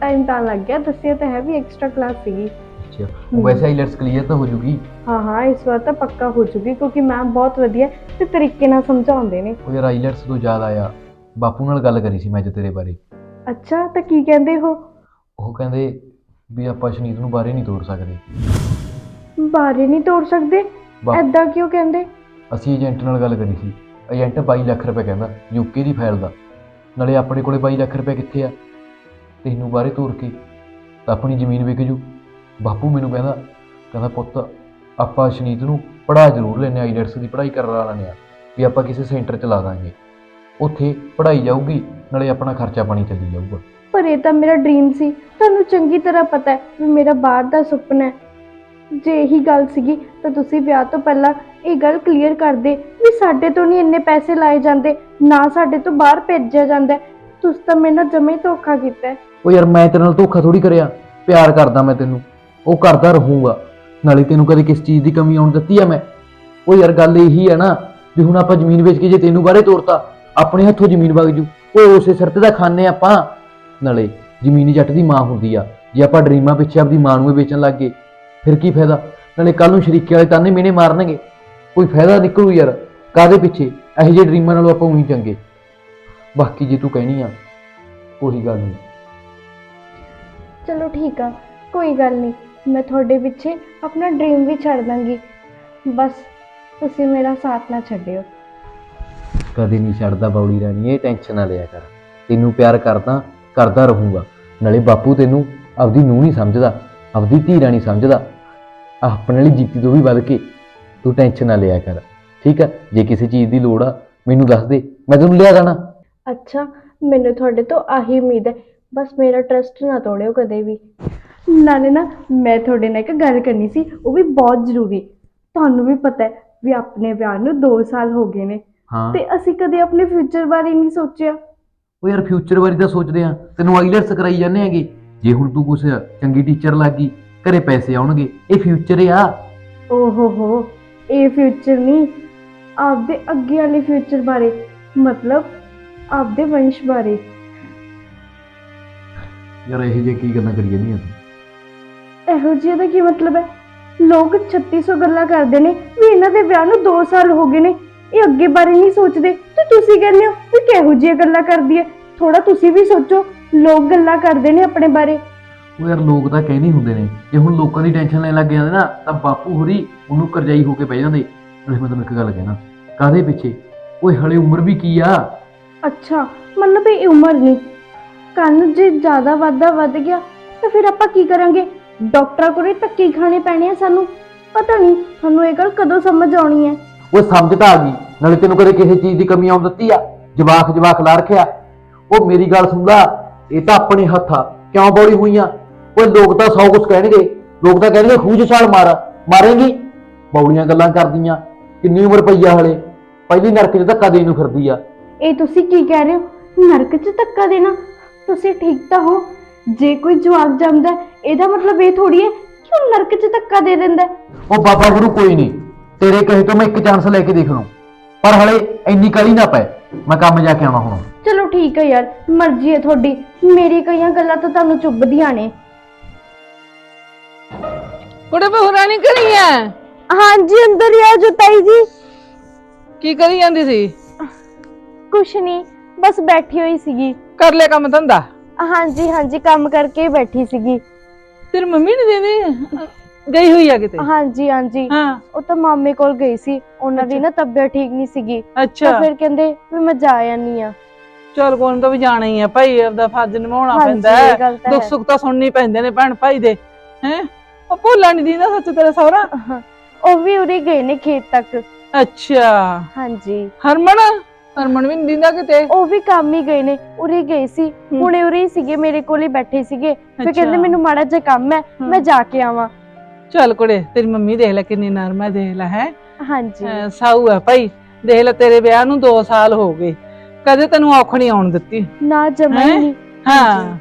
ਟਾਈਮ ਤਾਂ ਲੱਗ ਗਿਆ। ਦੱਸਿਆ ਤਾਂ ਹੈ ਵੀ ਐਕਸਟਰਾ ਕਲਾਸ ਸੀਗੀ। ਅੱਛਾ। ਉਹ ਵੈਸੇ ਆਈਲੈਟਸ ਕਲੀਅਰ ਤਾਂ ਹੋ ਜੂਗੀ। ਹਾਂ ਹਾਂ ਇਸ ਵਾਰ ਤਾਂ ਪੱਕਾ ਹੋ ਚੁੱਕੀ ਕਿਉਂਕਿ ਮੈਮ ਬਹੁਤ ਵਧੀਆ ਤੇ ਤਰੀਕੇ ਨਾਲ ਸਮਝਾਉਂਦੇ ਨੇ। ਉਹ ਯਾਰ ਆਈਲੈਟਸ ਤੋਂ ਜ਼ਿਆਦਾ ਆ। ਬਾਪੂ ਨਾਲ ਗੱਲ ਕਰੀ ਸੀ ਮੈਂ ਅੱਜ ਤੇਰੇ ਬਾਰੇ। ਅੱਛਾ ਤਾਂ ਕੀ ਕਹਿੰਦੇ ਹੋ? ਉਹ ਕਹਿੰਦੇ ਵੀ ਆਪਾਂ ਸ਼ਨੀਤ ਨੂੰ ਬਾਰੇ ਨਹੀਂ ਤੋੜ ਸਕਦੇ। ਬਾਰੇ ਨਹੀਂ ਤੋੜ ਸਕਦੇ? ਬਾ- ਐਦਾਂ ਕਿਉਂ ਕਹਿੰਦੇ? ਅਸੀਂ ਏਜੰਟ ਨਾਲ ਗੱਲ ਕਰੀ ਸੀ। ਏਜੰਟ 22 ਲੱਖ ਰੁਪਏ ਕਹਿੰਦਾ ਯੂਕੇ ਦੀ ਫਾਈਲ ਦਾ। ਨਾਲੇ ਆਪਣੇ ਕੋਲੇ 22 ਲੱਖ ਰੁਪਏ ਕਿੱਥੇ ਆ? ਤੈਨੂੰ ਬਾਰੇ ਤੋੜ ਕੇ ਤਾਂ ਆਪਣੀ ਜ਼ਮੀਨ ਵਿਕ ਜੂ। ਬਾਪੂ ਮੈਨੂੰ ਕਹਿੰਦਾ ਕਹਿੰਦਾ ਪੁੱਤ ਆਪਾਂ ਸ਼ਨੀਤ ਨੂੰ ਪੜਾ ਜ਼ਰੂਰ ਲੈਣੇ ਆਈਲੈਟਸ ਦੀ ਪੜ੍ਹਾਈ ਕਰਾ ਲੈਣੇ ਆ ਵੀ ਆਪਾਂ ਕਿਸੇ ਸੈਂਟਰ ਚ ਲਾ ਦਾਂਗੇ। ਉੱਥੇ ਪੜ੍ਹਾਈ ਜਾਊਗੀ ਨਾਲੇ ਆਪਣਾ ਖਰਚਾ ਪਾਣੀ ਚੱਲੀ ਜਾਊਗਾ। ਪਰ ਇਹ ਤਾਂ ਮੇਰਾ ਡ੍ਰੀਮ ਸੀ। ਤੁਹਾਨੂੰ ਚੰਗੀ ਤਰ੍ਹਾਂ ਪਤਾ ਹੈ ਵੀ ਮੇਰਾ ਬਾਹਰ ਦਾ ਸੁਪਨਾ ਹੈ। ਜੇ ਇਹੀ ਗੱਲ ਸੀਗੀ ਤਾਂ ਤੁਸੀਂ ਵਿਆਹ ਤੋਂ ਪਹਿਲਾਂ ਇਹ ਗੱਲ ਕਲੀਅਰ ਕਰਦੇ ਵੀ ਸਾਡੇ ਤੋਂ ਨਹੀਂ ਇੰਨੇ ਪੈਸੇ ਲਾਏ ਜਾਂਦੇ ਨਾ ਸਾਡੇ ਤੋਂ ਬਾਹਰ ਭੇਜਿਆ ਜਾਂਦਾ ਹੈ। ਤੁਸੀਂ ਤਾਂ ਮੇਰੇ ਨਾਲ ਜਮੇ ਧੋਖਾ ਕੀਤਾ ਹੈ। ਉਹ ਯਾਰ ਮੈਂ ਤੇਰੇ ਨਾਲ ਧੋਖਾ ਥੋੜੀ ਕਰਿਆ ਪਿਆਰ ਕਰਦਾ ਮੈਂ ਤੈਨੂੰ। ਉਹ ਕਰਦਾ ਰਹੂੰਗਾ। ਨਾਲੇ ਤੈਨੂੰ ਕਦੇ ਕਿਸ ਚੀਜ਼ ਦੀ ਕਮੀ ਆਉਣ ਦਿੱਤੀ ਆ ਮੈਂ? ਉਹ ਯਾਰ ਗੱਲ ਇਹੀ ਹੈ ਨਾ ਵੀ ਹੁਣ ਆਪਾਂ ਜ਼ਮੀਨ ਵੇਚ ਕੇ ਜੇ ਤੈਨੂੰ ਬਾਰੇ ਤੋਰਤਾ ਆਪਣੇ ਹੱਥੋਂ ਜ਼ਮੀਨ ਵਗ ਜੂ। ਉਹ ਉਸੇ ਸਿਰ ਤੇ ਦਾ ਖਾਣੇ ਆਪਾਂ। ਨਾਲੇ ਜ਼ਮੀਨ ਜੱਟ ਦੀ ਮਾਂ ਹੁੰਦੀ ਆ। ਜੇ ਆਪਾਂ ਡਰੀਮਾਂ ਪਿੱਛੇ ਆਪਦੀ ਮਾਂ ਨੂੰ ਹੀ ਵੇਚਣ ਲੱਗ ਗਏ, ਫਿਰ ਕੀ ਫਾਇਦਾ? ਨਾਲੇ ਕੱਲ ਨੂੰ ਸ਼ਰੀਕੇ ਵਾਲੇ ਤਾਨੇ ਮੀਨੇ ਮਾਰਨਗੇ। ਕੋਈ ਫਾਇਦਾ ਨਿਕਲੂ ਯਾਰ। ਕਾਦੇ ਪਿੱਛੇ? ਇਹੋ ਜਿਹੇ ਡਰੀਮਾਂ ਨਾਲੋਂ ਆਪਾਂ ਉਹੀ ਚੰਗੇ। ਬਾਕੀ ਜੇ ਤੂੰ ਕਹਿਣੀ ਆ ਕੋਈ ਗੱਲ ਨਹੀਂ। ਚਲੋ ਠੀਕ ਆ, ਕੋਈ ਗੱਲ ਨਹੀਂ। ਮੈਂ ਤੁਹਾਡੇ ਪਿੱਛੇ ਆਪਣਾ ਡ੍ਰੀਮ ਵੀ ਛੱਡ ਦਾਂਗੀ। ਬਸ ਤੁਸੀਂ ਮੇਰਾ ਸਾਥ ਨਾ ਛੱਡਿਓ। ਕਦੇ ਨਹੀਂ ਛੱਡਦਾ ਬੌੜੀ ਰਾਣੀ, ਇਹ ਟੈਨਸ਼ਨ ਨਾ ਲਿਆ ਕਰ। ਤੈਨੂੰ ਪਿਆਰ ਕਰਦਾ ਕਰਦਾ ਰਹੂੰਗਾ। ਨਾਲੇ ਬਾਪੂ ਤੈਨੂੰ ਆਪਦੀ ਨੂੰਹ ਨਹੀਂ ਸਮਝਦਾ, ਆਪਦੀ ਧੀ ਰਾਣੀ ਸਮਝਦਾ। ਆਪਣੇ ਲਈ ਜੀਤੀ ਤੋਂ ਵੀ ਵੱਧ ਕੇ ਤੂੰ ਟੈਨਸ਼ਨ ਨਾ ਲਿਆ ਕਰ। ਠੀਕ ਆ? ਜੇ ਕਿਸੇ ਚੀਜ਼ ਦੀ ਲੋੜ ਆ, ਮੈਨੂੰ ਦੱਸ ਦੇ। ਮੈਂ ਤੈਨੂੰ ਲਿਆ ਦੇਣਾ ਅੱਛਾ, ਮੈਨੂੰ ਤੁਹਾਡੇ ਤੋਂ ਆਹੀ ਉਮੀਦ ਹੈ। ਬਸ ਮੇਰਾ ਟਰਸਟ ਨਾ ਤੋੜਿਓ ਕਦੇ ਵੀ। ਨਾਲੇ ਨਾ, ਮੈਂ ਤੁਹਾਡੇ ਨਾਲ ਇੱਕ ਗੱਲ ਕਰਨੀ ਸੀ, ਉਹ ਵੀ ਬਹੁਤ ਜ਼ਰੂਰੀ। ਤੁਹਾਨੂੰ ਵੀ ਪਤਾ ਹੈ ਵੀ ਆਪਣੇ ਵਿਆਹ ਨੂੰ 2 ਸਾਲ ਹੋ ਗਏ ਨੇ। ਹਾਂ। ਤੇ ਅਸੀਂ ਕਦੇ ਆਪਣੇ ਫਿਊਚਰ ਬਾਰੇ ਨਹੀਂ ਸੋਚਿਆ। ਉਹ ਯਾਰ ਫਿਊਚਰ ਬਾਰੇ ਤਾਂ ਸੋਚਦੇ ਆ ਤੈਨੂੰ ਆਈਲੈਟਸ ਕਰਾਈ ਜਾਂਦੇ ਹੈਗੇ। ਜੇ ਹੁਣ ਤੂੰ ਕੁਛ ਚੰਗੀ ਟੀਚਰ ਲੱਗ ਗਈ ਘਰੇ ਪੈਸੇ ਆਉਣਗੇ। ਇਹ ਫਿਊਚਰ ਆ। ਓਹੋ ਹੋ ਇਹ ਫਿਊਚਰ ਨਹੀਂ। ਆਪਦੇ ਅੱਗੇ ਵਾਲੇ ਫਿਊਚਰ ਬਾਰੇ ਮਤਲਬ ਆਪਦੇ ਵੰਸ਼ ਬਾਰੇ। ਯਾਰ ਇਹ ਜੇ ਕੀ ਗੱਲਾਂ ਕਰੀ ਜਾਂਦੀਆਂ ਤੂੰ? ਇਹੋ ਜਿਹੇ ਦਾ ਕੀ ਮਤਲਬ ਹੈ? ਲੋਕ 3600 ਗੱਲਾਂ ਕਰਦੇ ਨੇ ਵੀ ਇਹਨਾਂ ਦੇ ਵਿਆਹ ਨੂੰ 2 ਸਾਲ ਹੋ ਗਏ ਨੇ। ਇਹ ਅੱਗੇ ਬਾਰੇ ਨਹੀਂ ਸੋਚਦੇ। ਤੇ ਤੁਸੀਂ ਕਹਿੰਦੇ ਹੋ ਵੀ ਕਿਹੋ ਜਿਹੀਆਂ ਗੱਲਾਂ ਕਰਦੀ ਹੈ ਥੋੜਾ ਤੁਸੀਂ ਵੀ ਸੋਚੋ। ਲੋਕ ਗੱਲਾਂ ਕਰਦੇ ਨੇ ਆਪਣੇ ਬਾਰੇ। ਉਹ ਯਾਰ ਲੋਕ ਤਾਂ ਕਹਿੰਦੇ ਹੁੰਦੇ ਨੇ ਜੇ ਹੁਣ ਲੋਕਾਂ ਦੀ ਟੈਨਸ਼ਨ ਲੈਣ ਲੱਗ ਜਾਂਦੇ ਨਾ ਤਾਂ ਬਾਪੂ ਹੋਰੀ ਉਹਨੂੰ ਕਰਜਾਈ ਹੋ ਕੇ ਬਹਿ ਜਾਂਦੇ। ਨਾਲੇ ਮੈਂ ਤੈਨੂੰ ਇੱਕ ਗੱਲ ਕਹਿਣਾ ਕਾਦੇ ਪਿੱਛੇ? ਓਏ ਹਲੇ ਉਮਰ ਵੀ ਕੀ ਆ? ਅੱਛਾ ਮਤਲਬ ਇਹ ਉਮਰ ਨਹੀਂ। ਕੰਨ ਜੇ ਜ਼ਿਆਦਾ ਵਾਧਾ ਵੱਧ ਗਿਆ ਤਾਂ ਫਿਰ ਆਪਾਂ ਕੀ ਕਰਾਂਗੇ? ਡਾਕਟਰਾਂ ਕੋਲੇ ਧੱਕੇ ਹੀ ਖਾਣੇ ਪੈਣੇ ਆ ਸਾਨੂੰ। ਪਤਾ ਨਹੀਂ ਤੁਹਾਨੂੰ ਇਹ ਗੱਲ ਕਦੋਂ ਸਮਝ ਆਉਣੀ ਹੈ ਉਹ ਸਮਝ ਤਾਂ ਆ ਗਈ ਨਾਲੇ ਤੈਨੂੰ ਕਦੇ ਕਿਸੇ ਚੀਜ਼ ਦੀ ਕਮੀ ਆਉਣ ਦਿੱਤੀ ਆ? ਜਵਾਕ ਜਵਾਕ ਲਾ ਰੱਖਿਆ। ਉਹ ਮੇਰੀ ਗੱਲ ਸੁਣ ਲਾ ਇਹ ਤਾਂ ਆਪਣੇ ਹੱਥ ਆ। ਕਿਉਂ ਬੋਲੀ ਹੋਈਆਂ ਓਏ ਲੋਕ ਤਾਂ ਸੌ ਕੁਛ ਕਹਿਣਗੇ। ਲੋਕ ਤਾਂ ਕਹਿਣਗੇ 'ਚ ਛਾਲ ਮਾਰ ਮਾਰੇਂਗੀ। ਬੌਲੀਆਂ ਗੱਲਾਂ ਕਰਦੀਆਂ। ਕਿੰਨੀ ਉਮਰ ਪਈ ਆ ਹਲੇ? ਪਹਿਲੀ ਨਰਕ 'ਚ ਧੱਕਾ ਦੇਣ ਨੂੰ ਫਿਰਦੀ ਆ। ਇਹ ਤੁਸੀਂ ਕੀ ਕਹਿ ਰਹੇ ਹੋ? ਨਰਕ 'ਚ ਧੱਕਾ ਦੇਣਾ? ਤੁਸੀਂ ਠੀਕ ਤਾਂ ਹੋ? ਜੇ ਕੋਈ ਜਵਾਕ ਜੰਮਦਾ ਇਹਦਾ ਮਤਲਬ ਇਹ ਥੋੜੀ ਹੈ ਕਿ ਉਹ ਨਰਕ 'ਚ ਧੱਕਾ ਦੇ ਦਿੰਦਾ ਹੈ। ਉਹ ਬਾਬਾ ਗੁਰੂ ਕੋਈ ਨਹੀਂ। ਤੇਰੇ ਕਹੇ ਤੋਂ ਮੈਂ ਇੱਕ ਚਾਂਸ ਲੈ ਕੇ ਦੇਖ ਲਵਾਂ ਪਰ ਹਲੇ ਇੰਨੀ ਕਲੀ ਨਾ ਪੈ। ਮੈਂ ਕੰਮ ਜਾ ਕੇ ਆਉਣਾ ਹੁਣ। ਚਲੋ ਠੀਕ ਹੈ ਯਾਰ ਮਰਜ਼ੀ ਹੈ ਤੁਹਾਡੀ। ਮੇਰੀ ਕਈਆਂ ਗੱਲਾਂ ਤਾਂ ਤੁਹਾਨੂੰ ਚੁੱਭਦੀਆਂ ਨੇ। ਕੁੜੇ ਬਹੁਰਾ ਨਹੀਂ ਕਰੀ ਐ? ਹਾਂਜੀ ਅੰਦਰ ਹੀ ਆ ਜੋ ਤਾਈ ਜੀ। ਕੀ ਕਰੀ ਜਾਂਦੀ ਸੀ? ਕੁਛ ਨਹੀਂ ਬਸ ਬੈਠੀ ਹੋਈ ਸੀਗੀ। ਕਰ ਲਿਆ ਕੰਮ ਧੰਦਾ? ਹਾਂਜੀ ਹਾਂਜੀ ਕੰਮ ਕਰਕੇ ਹੀ ਬੈਠੀ ਸੀਗੀ। ਤੇਰੀ ਮੰਮੀ ਨੇ ਦੇਵੇ ਗਈ ਹੋਈ ਆ ਕਿਤੇ? ਹਾਂਜੀ ਹਾਂਜੀ। ਹਾਂ। ਉਹ ਤਾਂ ਮਾਮੇ ਕੋਲ ਗਈ ਸੀ। ਉਹਨਾਂ ਦੀ ਨਾ ਤਬੀਅਤ ਠੀਕ ਨਹੀਂ ਸੀਗੀ। ਤਾਂ ਅੱਛਾ। ਫਿਰ ਕਹਿੰਦੇ ਵੀ ਮੈਂ ਜਾ ਆਨੀ ਆ। ਚਲ ਕੋਣ ਤਾਂ ਵੀ ਜਾਣਾ ਹੀ ਆ ਭਾਈ ਆਪਦਾ ਫਰਜ਼ ਨਿਭਾਉਣਾ ਹਾਂਜੀ, ਪੈਂਦਾ ਇਹ ਹੈ। ਗੱਲ ਤਾਂ ਦੁੱਖ ਹੈ। ਸੁੱਖ ਤਾਂ ਸੁਣਨੀ ਪੈਂਦੇ ਨੇ ਭੈਣ ਭਾਈ ਦੇ। ਹੈ? ਉਹ ਭੁੱਲਣ ਨਹੀਂ ਦਿੰਦਾ ਸੱਚ ਤੇਰਾ ਸਹੁਰਾ। ਉਹ ਵੀ ਉਰੇ ਗਏ ਨੇ ਖੇਤ ਤੱਕ। ਅੱਛਾ। ਹਾਂਜੀ। ਹਰਮਨ? ਹਰਮਨ ਵੀ ਨਹੀਂ ਦਿੰਦਾ ਕਿਤੇ? ਉਹ ਵੀ ਕੰਮ ਹੀ ਗਏ ਨੇ। ਉਰੇ ਗਏ ਸੀ। ਹੁਣੇ ਉਰੇ ਹੀ ਸੀਗੇ ਮੇਰੇ ਕੋਲ ਹੀ ਬੈਠੇ ਸੀਗੇ। ਫਿਰ ਕਹਿੰਦੇ। ਮੈਨੂੰ ਮਾੜਾ ਜਿਹਾ ਕੰਮ ਹੈ। ਮੈਂ ਜਾ ਕੇ ਆਵਾਂ। ਚੱਲ ਕੁੜੇ ਤੇਰੀ ਮੰਮੀ ਦੇਖ ਲੈ ਕਿੰਨੀ ਨਰਮ ਹੈ ਦੇਖ ਲੈ ਹੈ। ਹਾਂਜੀ। ਸਾਊ ਹੈ ਭਾਈ ਦੇਖ ਲੈ ਤੇਰੇ ਵਿਆਹ ਨੂੰ 2 ਸਾਲ ਹੋ ਗਏ। ਕਦੇ ਤੈਨੂੰ ਔਖ ਨਹੀਂ ਆਉਣ ਦਿੱਤੀ। ਨਾ ਜਮਾ? ਨਹੀਂ। ਹਾਂ।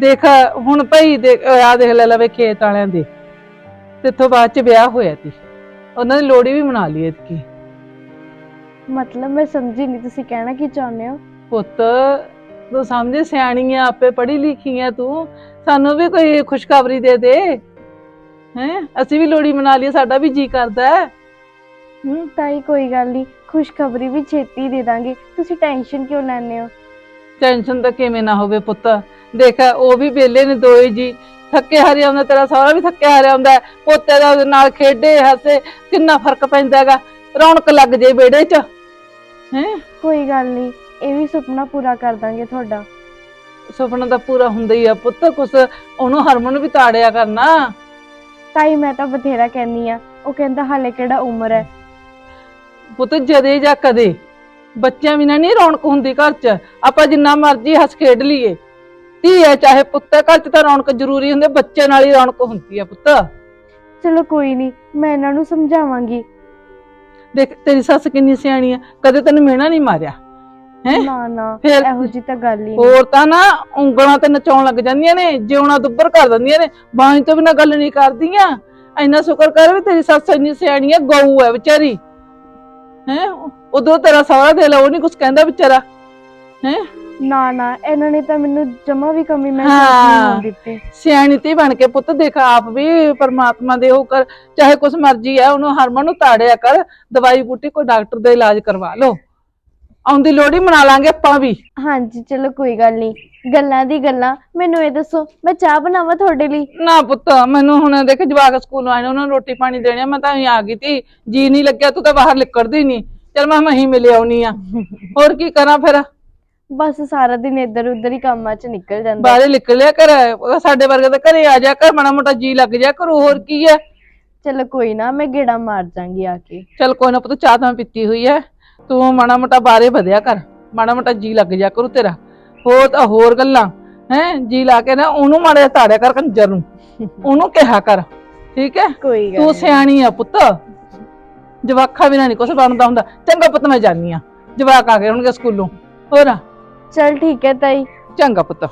ਦੇਖ ਹੁਣ ਭਾਈ ਦੇਖ ਆ ਦੇਖ ਲੈ ਲਵੇ ਖੇਤ ਵਾਲਿਆਂ ਦੇ। ਤੇਥੋਂ ਬਾਅਦ ਚ ਵਿਆਹ ਹੋਇਆ ਸੀ। ਉਹਨਾਂ ਦੀ ਲੋੜੀ ਵੀ ਮਨਾ ਲਈ ਇਤਕੀ ਮਤਲਬ ਮੈਂ ਸਮਝੀ ਨਹੀਂ ਤੁਸੀਂ ਕਹਿਣਾ ਕੀ ਚਾਹੁੰਦੇ ਹੋ? ਪੁੱਤ ਤੂੰ ਸਮਝੇ ਸਿਆਣੀ ਆ ਆਪੇ ਪੜ੍ਹੀ ਲਿਖੀ ਆ ਤੂੰ। ਸਾਨੂੰ ਵੀ ਕੋਈ ਖੁਸ਼ਖਬਰੀ ਦੇ ਦੇ। ਹੈ? ਅਸੀਂ ਵੀ ਲੋੜੀ ਮਨਾ ਲਈਏ ਸਾਡਾ ਵੀ ਜੀ ਕਰਦਾ ਹੈ। ਹੂੰ ਤਾਈ ਕੋਈ ਗੱਲ ਨਹੀਂ। ਖੁਸ਼ਖਬਰੀ ਵੀ ਛੇਤੀ ਦੇ ਦਾਂਗੇ। ਤੁਸੀਂ ਟੈਨਸ਼ਨ ਕਿਉਂ ਲੈਂਦੇ ਹੋ? ਟੈਨਸ਼ਨ ਤਾਂ ਕਿਵੇਂ ਨਾ ਹੋਵੇ ਪੁੱਤ। ਦੇਖ ਉਹ ਵੀ ਵਿਹਲੇ ਨੇ ਦੋਏ ਜੀ। ਥੱਕੇ ਹਾਰੇ ਆਉਂਦਾ ਤੇਰਾ ਸਹੁਰਾ ਵੀ ਥੱਕੇ ਹਾਰੇ ਆਉਂਦਾ। ਪੋਤੇ ਦਾ ਉਹਦੇ ਨਾਲ ਖੇਡੇ ਹੱਸੇ ਕਿੰਨਾ ਫ਼ਰਕ ਪੈਂਦਾ ਹੈਗਾ। ਰੌਣਕ ਲੱਗ ਜੇ ਵਿਹੜੇ 'ਚ। ਹੈ? ਕੋਈ ਗੱਲ ਨਹੀਂ। ਇਹ ਵੀ ਸੁਪਨਾ ਪੂਰਾ ਕਰ ਦਾਂਗੇ ਤੁਹਾਡਾ। ਸੁਪਨਾ ਤਾਂ ਪੂਰਾ ਹੁੰਦਾ ਹੀ ਆ ਪੁੱਤ। ਕੁਛ ਉਹਨੂੰ ਹਰਮਨ ਵੀ ਤਾੜਿਆ ਕਰਨਾ। ਤਾਈ ਮੈਂ ਤਾਂ ਬਥੇਰਾ ਕਹਿੰਨੀ ਆ ਉਹ ਕਹਿੰਦਾ ਹਾਲੇ ਕਿਹੜਾ ਉਮਰ ਹੈ। ਪੁੱਤ ਜਦੇ ਜਾਂ ਕਦੇ ਬੱਚਿਆਂ ਬਿਨਾਂ ਨਹੀਂ ਰੌਣਕ ਹੁੰਦੀ ਘਰ 'ਚ ਆਪਾਂ ਜਿੰਨਾ ਮਰਜ਼ੀ ਹੱਸ ਖੇਡ ਲਈਏ। ਧੀ ਹੈ ਚਾਹੇ ਪੁੱਤ ਹੈ, ਘਰ 'ਚ ਤਾਂ ਰੌਣਕ ਜ਼ਰੂਰੀ ਹੁੰਦੀ ਹੈ, ਬੱਚੇ ਨਾਲ ਹੀ ਰੌਣਕ ਹੁੰਦੀ ਹੈ ਪੁੱਤ। ਚਲੋ ਕੋਈ ਨਹੀਂ ਮੈਂ ਇਹਨਾਂ ਨੂੰ ਸਮਝਾਵਾਂਗੀ। ਦੇਖ ਤੇਰੀ ਸੱਸ ਕਿੰਨੀ ਸਿਆਣੀ ਹੈ ਕਦੇ ਤੈਨੂੰ ਮਿਹਣਾ ਨਹੀਂ ਮਾਰਿਆ। ਹੈਂ? ਨਾ ਨਾ ਫਿਰ ਇਹੋ ਜੀ ਤਾਂ ਗੱਲ ਹੀ ਨਹੀਂ। ਹੋਰ ਤਾਂ ਨਾ ਉਂਗਲਾਂ ਤੇ ਨਚਾਉਣ ਲੱਗ ਜਾਂਦੀਆਂ ਨੇ ਜਿਉਣਾ ਦੁੱਬਰ ਕਰ ਦਿੰਦੀਆਂ ਨੇ ਬਾਣੀ ਤੋਂ ਬਿਨਾਂ ਗੱਲ ਨਹੀਂ ਕਰਦੀਆਂ। ਇੰਨਾ ਸ਼ੁਕਰ ਕਰ ਵੀ ਤੇਰੀ ਸੱਸ ਇੰਨੀ ਸਿਆਣੀ ਹੈ ਗਊ ਹੈ ਵਿਚਾਰੀ। ਹੈ? ਉਦੋਂ ਤੇਰਾ ਸਹੁਰਾ ਦੇ ਉਹ ਨਹੀਂ ਕੁਝ ਕਹਿੰਦਾ ਵਿਚਾਰਾ। ਹੈ? ਨਾ ਨਾ ਇਹਨਾਂ ਨੇ ਤਾਂ ਮੈਨੂੰ ਜਮਾ ਵੀ ਕਮੀ ਮਹਿਸੂਸ ਹਾਂ। ਨਹੀਂ ਹੋਣ ਦਿੱਤੀ। ਸਿਆਣੀ ਤੇ ਬਣ ਕੇ ਪੁੱਤ ਦੇਖ ਆਪ ਵੀ ਪਰਮਾਤਮਾ ਦੇ ਉਹ ਕਰ ਚਾਹੇ ਕੁਛ ਮਰਜ਼ੀ ਹੈ ਉਹਨੂੰ ਹਰਮਨ ਨੂੰ ਤਾੜਿਆ ਕਰ ਦਵਾਈ ਬੂਟੀ ਕੋਈ ਡਾਕਟਰ ਦਾ ਇਲਾਜ ਕਰਵਾ ਲਓ। ਆਉਂਦੀ ਲੋੜੀ ਮਨਾ ਲਾਂਗੇ ਆਪਾਂ ਵੀ। ਹਾਂਜੀ ਚਲੋ ਕੋਈ ਗੱਲ ਨਹੀਂ। ਗੱਲਾਂ ਦੀ ਗੱਲਾਂ। ਮੈਨੂੰ ਇਹ ਦੱਸੋ ਮੈਂ ਚਾਹ ਬਣਾਵਾਂ ਤੁਹਾਡੇ ਲਈ? ਨਾ ਪੁੱਤ ਮੈਨੂੰ ਹੁਣ ਦੇਖ ਜਵਾਕ ਸਕੂਲੋਂ ਆਏ ਨੇ ਉਹਨਾਂ ਨੂੰ ਰੋਟੀ ਪਾਣੀ ਦੇਣੀ ਆ, ਮੈਂ ਤਾਂ ਹੀ ਆ ਗਈ ਤੀ। ਜੀ ਨਹੀਂ ਲੱਗਿਆ ਤੂੰ ਤਾਂ ਬਾਹਰ ਨਿਕਲਦੀ ਨਹੀਂ। ਚਲ ਮੈਂ ਮਹੀਂ ਮਿਲ ਆਉਣੀ ਆ। ਹੋਰ ਕੀ ਕਰਾਂ ਫਿਰ? ਬਸ ਸਾਰਾ ਦਿਨ ਇੱਧਰ ਉੱਧਰ ਹੀ ਕੰਮਾਂ 'ਚ ਨਿਕਲ ਜਾਂਦਾ। ਬਾਹਰ ਨਿਕਲਿਆ ਕਰ ਉਹ ਸਾਡੇ ਵਰਗੇ ਤਾਂ ਘਰੇ ਆ ਜਾ ਕਰ ਮਾੜਾ ਮੋਟਾ ਜੀ ਲੱਗ ਜਾ ਕਰੂ ਹੋਰ ਕੀ ਹੈ? ਚਲੋ ਕੋਈ ਨਾ ਮੈਂ ਗੇੜਾ ਮਾਰ ਜਾਾਂਗੀ ਆ ਕੇ। ਚਲ ਕੋਈ ਨਾ ਪੁੱਤ ਚਾਹ ਤਾਂ ਪੀਤੀ ਹੋਈ ਹੈ। ਤੂੰ ਮਾੜਾ ਮੋਟਾ ਬਾਰੇ ਵਧਿਆ ਕਰ ਮਾੜਾ ਮੋਟਾ ਜੀ ਲੱਗ ਜਾ ਕਰੂ ਤੇਰਾ। ਹੋਰ ਤਾਂ ਹੋਰ ਗੱਲਾਂ ਹੈ ਜੀ ਲਾ ਕੇ ਨਾ ਉਹਨੂੰ ਮਾੜਾ ਤਾੜਿਆ ਕਰ ਕੰਜਰ ਨੂੰ ਉਹਨੂੰ ਕਿਹਾ ਕਰ ਠੀਕ ਹੈ? ਕੋਈ ਗੱਲ ਤੂੰ। ਸਿਆਣੀ ਆ ਪੁੱਤ। ਜਵਾਖਾ ਬਿਨਾਂ ਨਹੀਂ ਕੁਛ ਬਣਦਾ ਹੁੰਦਾ। ਚੰਗਾ ਪੁੱਤ ਮੈਂ ਜਾਨੀ ਆ ਜਵਾਕ ਆ ਗਏ ਹੋਣਗੇ ਸਕੂਲੋਂ। ਹੋਰ? ਚਲ ਠੀਕ ਹੈ ਤਾਈ। ਚੰਗਾ ਪੁੱਤ।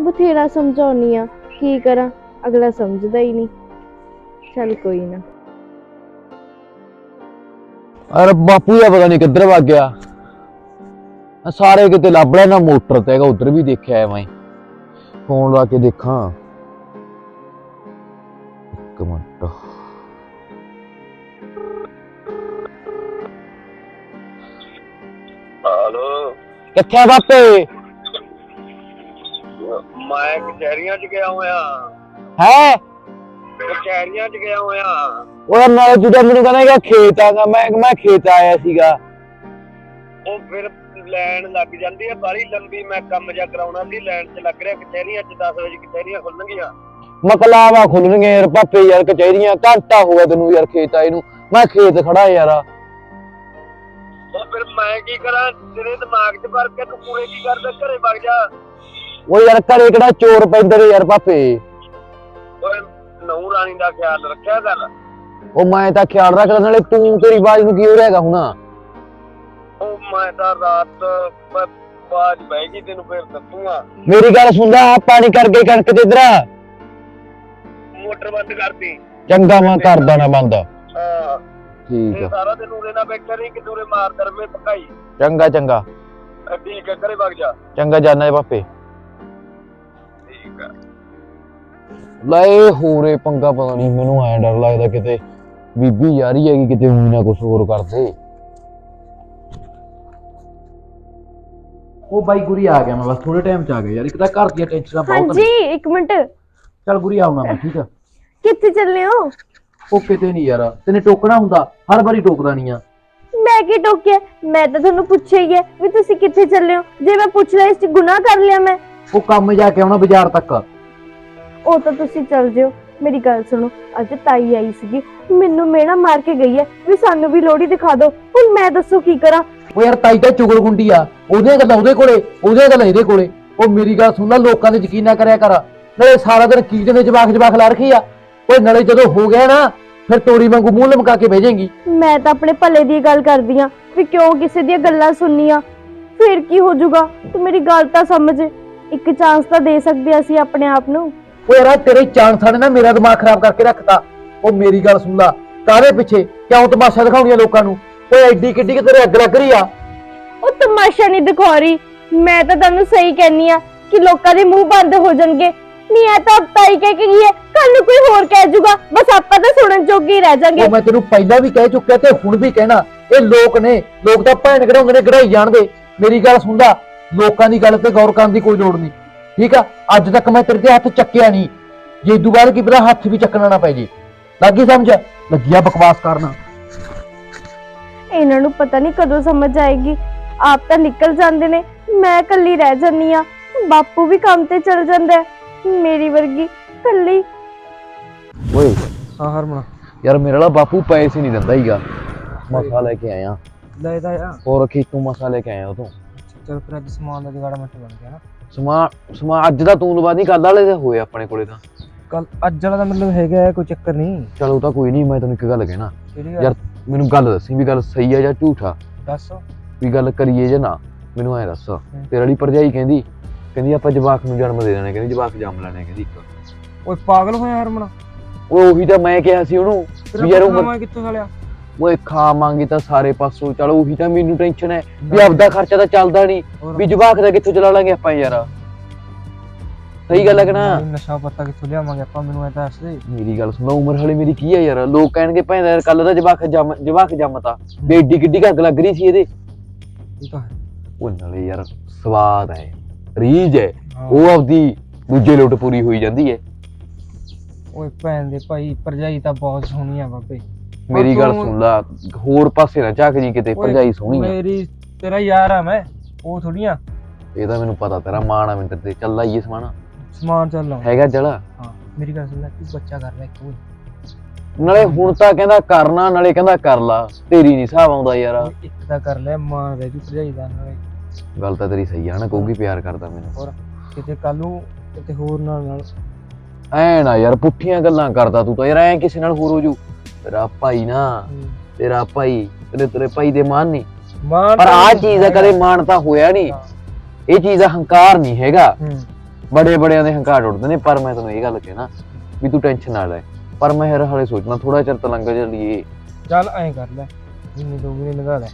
ਬਥੇਰਾ ਸਮਝਾਉਣੀ ਆ ਕੀ ਕਰਾਂ? ਅਗਲਾ ਸਮਝਦਾ ਹੀ ਨਹੀਂ। ਚਲ ਕੋਈ ਨਾ। ਅਰੇ ਬਾਪੂ ਦਾ ਪਤਾ ਨਹੀਂ ਕਿੱਧਰ ਵਗ ਗਿਆ। ਆ ਸਾਰੇ ਕਿਤੇ ਲੱਭ ਲਿਆ ਨਾ ਮੋਟਰ ਤੇ ਹੈਗਾ ਉਧਰ ਵੀ ਦੇਖਿਆ ਐਵੇਂ। ਫੋਨ ਲਾ ਕੇ ਦੇਖਾਂ। ਇੱਕ ਮਿੰਟ। ਹਲੋ। ਕਿੱਥੇ ਆ ਬਾਪੇ? ਮੈਂ ਕਚਹਿਰੀਆਂ 'ਚ ਗਿਆ ਹੋਇਆ। ਹੈ? ਕਚਹਿਰੀਆਂ 'ਚ ਗਿਆ ਹੋਇਆ। ਉਹ ਨਾਲ ਜਿਹੜਾ ਮੈਨੂੰ ਕਹਿੰਦਾ ਕਿ ਖੇਤ ਆਗਾ ਮੈਂ ਮੈਂ ਖੇਤ ਆਇਆ ਸੀਗਾ। ਉਹ ਫਿਰ ਲੈਣ ਲੱਗ ਜਾਂਦੀ ਹੈ ਬਾਰੀ ਲੰਬੀ ਮੈਂ ਕੰਮ ਜਾ ਕਰਾਉਣਾ ਸੀ ਲੈਣ 'ਚ ਲੱਗ ਰਿਹਾ ਕਚਹਿਰੀਆਂ 'ਚ 10 ਵਜੇ ਕਚਹਿਰੀਆਂ ਖੁੱਲਣਗੀਆਂ। ਮਕਲਾਵਾ ਖੁੱਲਣਗੇ ਯਾਰ ਪਾਪੇ ਯਾਰ ਕਚਹਿਰੀਆਂ ਘੰਟਾ ਹੋ ਗਿਆ ਤੈਨੂੰ ਯਾਰ ਖੇਤ ਆਏ ਨੂੰ। ਮੈਂ ਖੇਤ ਖੜਾ ਯਾਰ ਉਹ ਫਿਰ ਮੈਂ ਕੀ ਕਰਾਂ ਤੇਰੇ ਦਿਮਾਗ 'ਚ ਭਰ ਕੇ ਤੂੰ ਪੂਰੇ ਕੀ ਕਰਦਾ ਘਰੇ ਵਗ ਜਾ। ਉਹ ਯਾਰ ਘਰੇ ਕਿਹੜਾ ਚੋਰ ਪੈਂਦੇ ਨੇ ਯਾਰ ਪਾਪੇ ਓਏ ਨੌ ਰਾਣੀ ਦਾ ਖਿਆਲ ਰੱਖਿਆ ਕਰ। ਉਹ ਮੈਂ ਤਾਂ ਖਿਆਲ ਰੱਖਦਾ ਨਾਲੇ ਤੂੰ ਤੇਰੀ ਬਾਜ ਨੂੰ ਕੀ ਹੋ ਰਿਹਾਗਾ ਹੁਣ? ਉਹ ਮੈਂ ਤਾਂ ਰਾਤ ਬਾਜ ਬਹਿ ਗਈ ਤੈਨੂੰ ਫਿਰ ਦੱਸੂਗਾ। ਮੇਰੀ ਗੱਲ ਸੁਣਦਾ ਆ ਪਾਣੀ ਕਰਕੇ ਕਣਕ ਤੇ ਇਧਰ ਮੋਟਰ ਬੰਦ ਕਰਤੀ। ਚੰਗਾ ਮੈਂ ਕਰਦਾ ਨਾ ਬੰਦ। ਹਾਂ। ਠੀਕ ਇਹ ਸਾਰਾ ਦਿਨ ਉਰੇ ਨਾ ਬੈਠਾ ਨਹੀਂ ਕਿ ਦੂਰੇ ਮਾਰ ਦਰਮੇ ਪਕਾਈ। ਚੰਗਾ ਚੰਗਾ। ਠੀਕ ਹੈ ਘਰੇ ਵਗ ਜਾ। ਚੰਗਾ ਜਾਨਾ ਪਾਪੇ। ਲੈ ਇਹ ਹੋਰੇ ਪੰਗਾ ਪਤਾ ਨਹੀਂ ਮੈਨੂੰ ਐ ਡਰ ਲੱਗਦਾ ਕਿਤੇ ਬੀਬੀ ਯਾਰੀ ਹੈਗੀ ਕਿਤੇ ਉਹੀ ਨਾ ਕੁਝ ਹੋਰ ਕਰਦੇ। ਉਹ ਬਾਈ ਗੁਰੀ ਆ ਗਿਆ ਮੈਂ ਬਸ ਥੋੜੇ ਟਾਈਮ ਚ ਆ ਗਿਆ ਯਾਰ ਇੱਕ ਤਾਂ ਘਰ ਦੀਆਂ ਟੈਨਸ਼ਨਾਂ ਬਹੁਤ ਹਾਂਜੀ ਨੇ ਇੱਕ ਮਿੰਟ। ਚੱਲ ਗੁਰੀ ਆਉਣਾ ਮੈਂ ਠੀਕ ਆ। ਕਿੱਥੇ ਚੱਲੇ ਹੋ? ਉਹ ਕਿਤੇ ਨਹੀਂ ਯਾਰ ਤੈਨੇ ਟੋਕਣਾ ਹੁੰਦਾ ਹਰ ਵਾਰੀ ਟੋਕਦਾ ਨਹੀਂ ਆ। ਮੈਂ ਕੀ ਟੋਕਿਆ? ਮੈਂ ਤਾਂ ਤੁਹਾਨੂੰ ਪੁੱਛਿਆ ਹੀ ਹੈ ਵੀ ਤੁਸੀਂ ਕਿੱਥੇ ਚੱਲੇ ਹੋ? ਜੇ ਮੈਂ ਪੁੱਛ ਲਿਆ ਇਸ 'ਚ ਗੁਨਾਹ ਕਰ ਲਿਆ ਮੈਂ। ਉਹ ਕੰਮ ਜਾ ਕੇ ਆਉਣਾ ਬਾਜ਼ਾਰ ਤੱਕ। ਉਹ ਤਾਂ ਤੁਸੀਂ ਚੱਲ ਜਿਓ। ਮੇਰੀ ਗੱਲ ਸੁਣੋ ਅੱਜ ਤਾਈ ਆਈ ਸੀਗੀ। ਮੈਨੂੰ ਮੇਣਾ ਮਾਰ ਕੇ ਗਈ ਹੈ ਵੀ ਸਾਨੂੰ ਵੀ ਲੋੜੀ ਦਿਖਾ ਦਿਓ। ਹੁਣ ਮੈਂ ਦੱਸੋ ਕੀ ਕਰਾਂ? ਉਹ ਯਾਰ ਤਾਈ ਤਾਂ ਚੁਗਲਗੁੰਡੀ ਆ। ਉਹਦੀਆਂ ਗੱਲਾਂ ਉਹਦੇ ਕੋਲੇ ਉਹਦੀਆਂ ਗੱਲਾਂ ਇਹਦੇ ਕੋਲੇ। ਉਹ ਮੇਰੀ ਗੱਲ ਸੁਣ ਲੈ ਲੋਕਾਂ ਤੇ ਯਕੀਨ ਨਾ ਕਰਿਆ ਕਰ। ਨਾਲੇ ਸਾਰਾ ਦਿਨ ਕੀ ਜਨੇ ਜਵਾਕ ਜਵਾਕ ਲਾ ਰੱਖੀ ਆ। ਓਏ ਨਾਲੇ ਜਦੋਂ ਹੋ ਗਿਆ ਨਾ ਫਿਰ ਤੋੜੀ ਵਾਂਗੂ ਮੂੰਹ ਲਮਕਾ ਕੇ ਬਹਿ ਜਾਏਗੀ। ਮੈਂ ਤਾਂ ਆਪਣੇ ਭਲੇ ਦੀ ਗੱਲ ਕਰਦੀ ਆ ਵੀ ਕਿਉਂ ਕਿਸੇ ਦੀਆਂ ਗੱਲਾਂ ਸੁਣਨੀਆਂ ਫਿਰ ਕੀ ਹੋ ਜਾਊਗਾ? ਤੂੰ ਮੇਰੀ ਗੱਲ ਤਾਂ ਸਮਝ। ਇੱਕ ਚਾਂਸ ਤਾਂ ਦੇ ਸਕਦੇ ਅਸੀਂ ਆਪਣੇ ਆਪ ਨੂੰ। ਓ ਯਾਰ ਤੇਰੇ ਚਾਂਸ ਨੇ ਨਾ ਮੇਰਾ ਦਿਮਾਗ ਖਰਾਬ ਕਰਕੇ ਰੱਖਤਾ। ਉਹ ਮੇਰੀ ਗੱਲ ਸੁਣ ਲਾ। ਕਾਰੇ ਪਿੱਛੇ? ਕਿਉਂ ਤਮਾਸ਼ਾ ਦਿਖਾਉਣੀਆਂ ਲੋਕਾਂ ਨੂੰ? ਓਏ ਐਡੀ ਕਿੱਡੀ ਕਿ ਤੇਰੇ ਅੱਗ ਲੱਗ ਰਹੀ ਆ? ਉਹ ਤਮਾਸ਼ਾ ਨਹੀਂ ਦਿਖਾ ਰਹੀ ਮੈਂ ਤਾਂ ਤੁਹਾਨੂੰ ਸਹੀ ਕਹਿੰਨੀ ਆ ਕਿ ਲੋਕਾਂ ਦੇ ਮੂੰਹ ਬੰਦ ਹੋ ਜਾਣਗੇ। ਨਹੀਂ ਇਹ ਤਾਂ ਤਾਈ ਕਹਿ ਕੇ ਗਈ ਹੈ। ਕੱਲ ਨੂੰ ਕੋਈ ਹੋਰ ਕਹਿ ਜੂਗਾ। ਬਸ ਆਪਾਂ ਤਾਂ ਸੁਣਨ ਜੋਗੇ ਹੀ ਰਹਿ ਜਾਾਂਗੇ। ਉਹ ਮੈਂ ਤੈਨੂੰ ਪਹਿਲਾਂ ਵੀ ਕਹਿ ਚੁੱਕਿਆ ਤੇ ਹੁਣ ਵੀ ਕਹਿਣਾ। ਇਹ ਲੋਕ ਨੇ। ਲੋਕ ਤਾਂ ਭੈਣ ਕਢਾਉਂਦੇ ਨੇ ਕਢਾਈ ਜਾਣਦੇ। ਮੇਰੀ ਗੱਲ ਸੁਣਦਾ ਲੋਕਾਂ ਦੀ ਗੱਲ ਤੇ ਗੌਰ ਕਰਨ ਦੀ ਕੋਈ ਲੋੜ ਨਹੀਂ। ਠੀਕ ਆ? ਅੱਜ ਤੱਕ ਮੈਂ ਤੇਰੇ ਤੇ ਹੱਥ ਚੱਕਿਆ ਨਹੀਂ। ਜੇ ਇਦੋਂ ਬਾਅਦ ਕੀ ਪਤਾ ਹੱਥ ਵੀ ਚੱਕਣਾ ਨਾ ਪੈ ਜੇ। ਲੱਗੀ ਸਮਝ? ਲੱਗਿਆ ਬਕਵਾਸ ਕਰਨਾ। ਇਹਨਾਂ ਨੂੰ ਪਤਾ ਨਹੀਂ ਕਦੋਂ ਸਮਝ ਆਏਗੀ। ਆਪ ਤਾਂ ਨਿਕਲ ਜਾਂਦੇ ਨੇ। ਮੈਂ ਇਕੱਲੀ ਰਹਿ ਜਾਂਦੀ ਆ ਬਾਪੂ ਵੀ ਕੰਮ ਤੇ ਚਲ ਜਾਂਦਾ ਹੈ। ਮੇਰੀ ਵਰਗੀ ਇਕੱਲੀ। ਓਏ। ਹਾਂ ਹਰਮਨ। ਯਾਰ ਮੇਰੇ ਵਾਲਾ ਬਾਪੂ ਪੈਸੇ ਨਹੀਂ ਦਿੰਦਾ ਹੀਗਾ। ਮਸਾ ਲੈ ਕੇ ਆਇਆ। ਲੈ ਦਾ ਆ ਹੋਰ ਖੇਤੋਂ ਮਸਾ ਲੈ ਕੇ ਆਇਆ ਉਹ ਤੋਂ ਚਲ ਫਿਰ ਅੱਜ ਸਮਾਨ ਦਾ ਜਗਾੜ ਮੱਟ ਬਣ ਗਿਆ ਨਾ। ਸਮਾਨ ਸਮਾਨ ਅੱਜ ਦਾ ਤੂੰ ਲਵਾ ਨਹੀਂ ਕੱਲ ਵਾਲੇ ਦੇ ਹੋਏ ਆਪਣੇ ਕੋਲੇ ਤਾਂ। ਕੱਲ ਅੱਜ ਵਾਲਾ ਤਾਂ ਮਤਲਬ ਹੈਗਾ ਹੈ, ਕੋਈ ਚੱਕਰ ਨਹੀਂ। ਚਲੋ ਤਾਂ ਕੋਈ ਨਹੀਂ ਮੈਂ ਤੈਨੂੰ ਇੱਕ ਗੱਲ ਕਹਿਣਾ। ਕਿਹੜੀ ਯਾਰ ਮੈਨੂੰ ਗੱਲ ਦੱਸੀ ਵੀ ਗੱਲ ਸਹੀ ਆ ਜਾਂ ਝੂਠਾ ਦੱਸ। ਵੀ ਗੱਲ ਕਰੀਏ ਜਾਂ ਨਾ ਮੈਨੂੰ ਐ ਦੱਸ। ਤੇਰੇ ਵਾਲੀ ਭਰਜਾਈ ਕਹਿੰਦੀ ਕਹਿੰਦੀ ਆਪਾਂ ਜਵਾਕ ਨੂੰ ਜਨਮ ਦੇ ਦੇਣਾ ਕਹਿੰਦੀ ਜਵਾਕ ਜੰਮ ਲੈਣੇ ਕਹਿੰਦੀ ਇੱਕ। ਓਏ ਪਾਗਲ ਹੋਇਆ ਹਰਮਨ। ਉਹ ਉਹੀ ਤਾਂ ਮੈਂ ਕਿਹਾ ਸੀ ਉਹਨੂੰ ਵੀ ਯਾਰ ਉਹ ਆਪਾਂ ਕਿੱਥੋਂ ਸਾਲਿਆ ਓਏ ਖਾਵਾਂਗੇ ਤਾਂ ਸਾਰੇ ਪਾਸੋਂ ਚਲੋ ਉਹੀ ਤਾਂ ਮੈਨੂੰ ਟੈਨਸ਼ਨ ਹੈ। ਵੀ ਆਪਦਾ ਖਰਚਾ ਤਾਂ ਚੱਲਦਾ ਨਹੀਂ। ਵੀ ਜਵਾਕ ਦਾ ਕਿੱਥੋਂ ਚਲਾ ਲਾਂਗੇ ਆਪਾਂ ਯਾਰ? ਸਹੀ ਗੱਲ ਹੈ ਕਿ ਨਾ? ਨਸ਼ਾ ਪੱਤਾ ਕਿੱਥੋਂ ਲਿਆਵਾਂਗੇ ਆਪਾਂ ਮੈਨੂੰ ਐ ਦੱਸ ਦੇ। ਮੇਰੀ ਗੱਲ ਸੁਣੋ ਉਮਰ ਹਲੇ ਮੇਰੀ ਕੀ ਹੈ ਯਾਰ? ਲੋਕ ਕਹਿਣਗੇ ਭੈਣ ਯਾਰ ਕੱਲ ਦਾ ਜਵਾਕ ਜੰਮ ਜਵਾਕ ਜੰਮਤਾ। ਏਡੀ ਕਿੱਡੀ ਅੱਗ ਲੱਗ ਰਹੀ ਸੀ ਇਹਦੇ। ਇਹ ਤਾਂ ਹੈ। ਉਹ ਨਾਲੇ ਯਾਰ ਸਵਾਦ ਹੈ ਰੀਜ ਹੈ। ਉਹ ਆਪਦੀ ਦੂਜੇ ਲੋਟ ਪੂਰੀ ਹੋਈ ਜਾਂਦੀ ਹੈ। ਓਏ ਭੈਣ ਦੇ ਭਾਈ ਭਰਜਾਈ ਤਾਂ ਬਹੁਤ ਸੋਹਣੀ ਆ ਬਾਬੇ। ਮੇਰੀ ਗੱਲ ਸੁਣ ਲਾ ਹੋਰ ਪਾਸੇ ਨਾ ਝਾਕ ਜੀ ਕਿਤੇ ਭਰਜਾਈ ਸੋਹਣੀ ਆ। ਮੇਰੀ ਤੇਰਾ ਯਾਰ ਆ ਮੈਂ ਉਹ ਥੋੜੀਆਂ ਇਹ ਤਾਂ ਮੈਨੂੰ ਪਤਾ ਤੇਰਾ ਮਾਣ ਆ ਮਿੰਟ ਤੇ। ਚੱਲ ਆਈਏ ਸਮਾਣਾ ਸਮਾਨ ਚੱਲ ਲਾ ਹੈਗਾ ਚਲਾ ਹਾਂ ਮੇਰੀ ਗੱਲ ਸੁਣ ਲੈ ਤੂੰ ਬੱਚਾ ਕਰ ਲੈ ਓਏ ਨਾਲੇ ਹੁਣ ਤਾਂ ਕਹਿੰਦਾ ਕਰਨਾ ਨਾਲੇ ਕਹਿੰਦਾ ਕਰ ਲਾ। ਤੇਰੀ ਨਹੀਂ ਹਿਸਾਬ ਆਉਂਦਾ ਯਾਰ। ਇੱਕ ਤਾਂ ਕਰ ਲੈ ਮਾਂ ਰਹਿ ਜੂ ਭਰਜਾਈ ਦਾ ਨਾਲੇ। ਗੱਲ ਤਾਂ ਤੇਰੀ ਸਹੀ ਆ ਨਾ ਕਹੂਗੀ ਪਿਆਰ ਕਰਦਾ ਮੈਨੂੰ। ਹੋਰ ਕਿਤੇ ਕੱਲ ਨੂੰ ਕਿਤੇ ਹੋਰ ਨਾਲ ਨਾਲ। ਐ ਨਾ ਯਾਰ ਪੁੱਠੀਆਂ ਗੱਲਾਂ ਕਰਦਾ ਤੂੰ ਤਾਂ। ਯਾਰ ਐ ਕਿਸੇ ਨਾਲ ਹੋਰ ਹੋ ਜੂ। ਤੇਰਾ ਭਾਈ ਨਾ ਤੇਰਾ ਭਾਈ ਤੇਰੇ ਤੇਰੇ ਭਾਈ ਦੇ ਮਾਨ ਨਹੀਂ। ਮਾਂ ਪਰ ਆ ਚੀਜ਼ ਦਾ ਕਦੇ ਮਾਣ ਤਾਂ ਹੋਇਆ ਨਹੀਂ। ਇਹ ਚੀਜ਼ ਦਾ ਹੰਕਾਰ ਨਹੀਂ ਹੈਗਾ। ਬੜੇ ਬੜਿਆਂ ਦੇ ਹੰਕਾਰ ਉੱਡਦੇ ਨੇ ਪਰ ਮੈਂ ਤੈਨੂੰ ਇਹ ਗੱਲ ਕਹਿਣਾ ਵੀ ਤੂੰ ਟੈਨਸ਼ਨ ਨਾ ਲੈ। ਪਰ ਮੈਂ ਹਰ ਹਾਲੇ ਸੋਚਣਾ ਥੋੜਾ ਚਿਰ ਤਾਂ ਲੰਘ ਚੱਲੀਏ ਚੱਲ ਐਂ ਕਰ ਲੈ ਜਿੰਨੀ ਦੋ ਮਹੀਨੇ ਲਗਾ ਲੈ।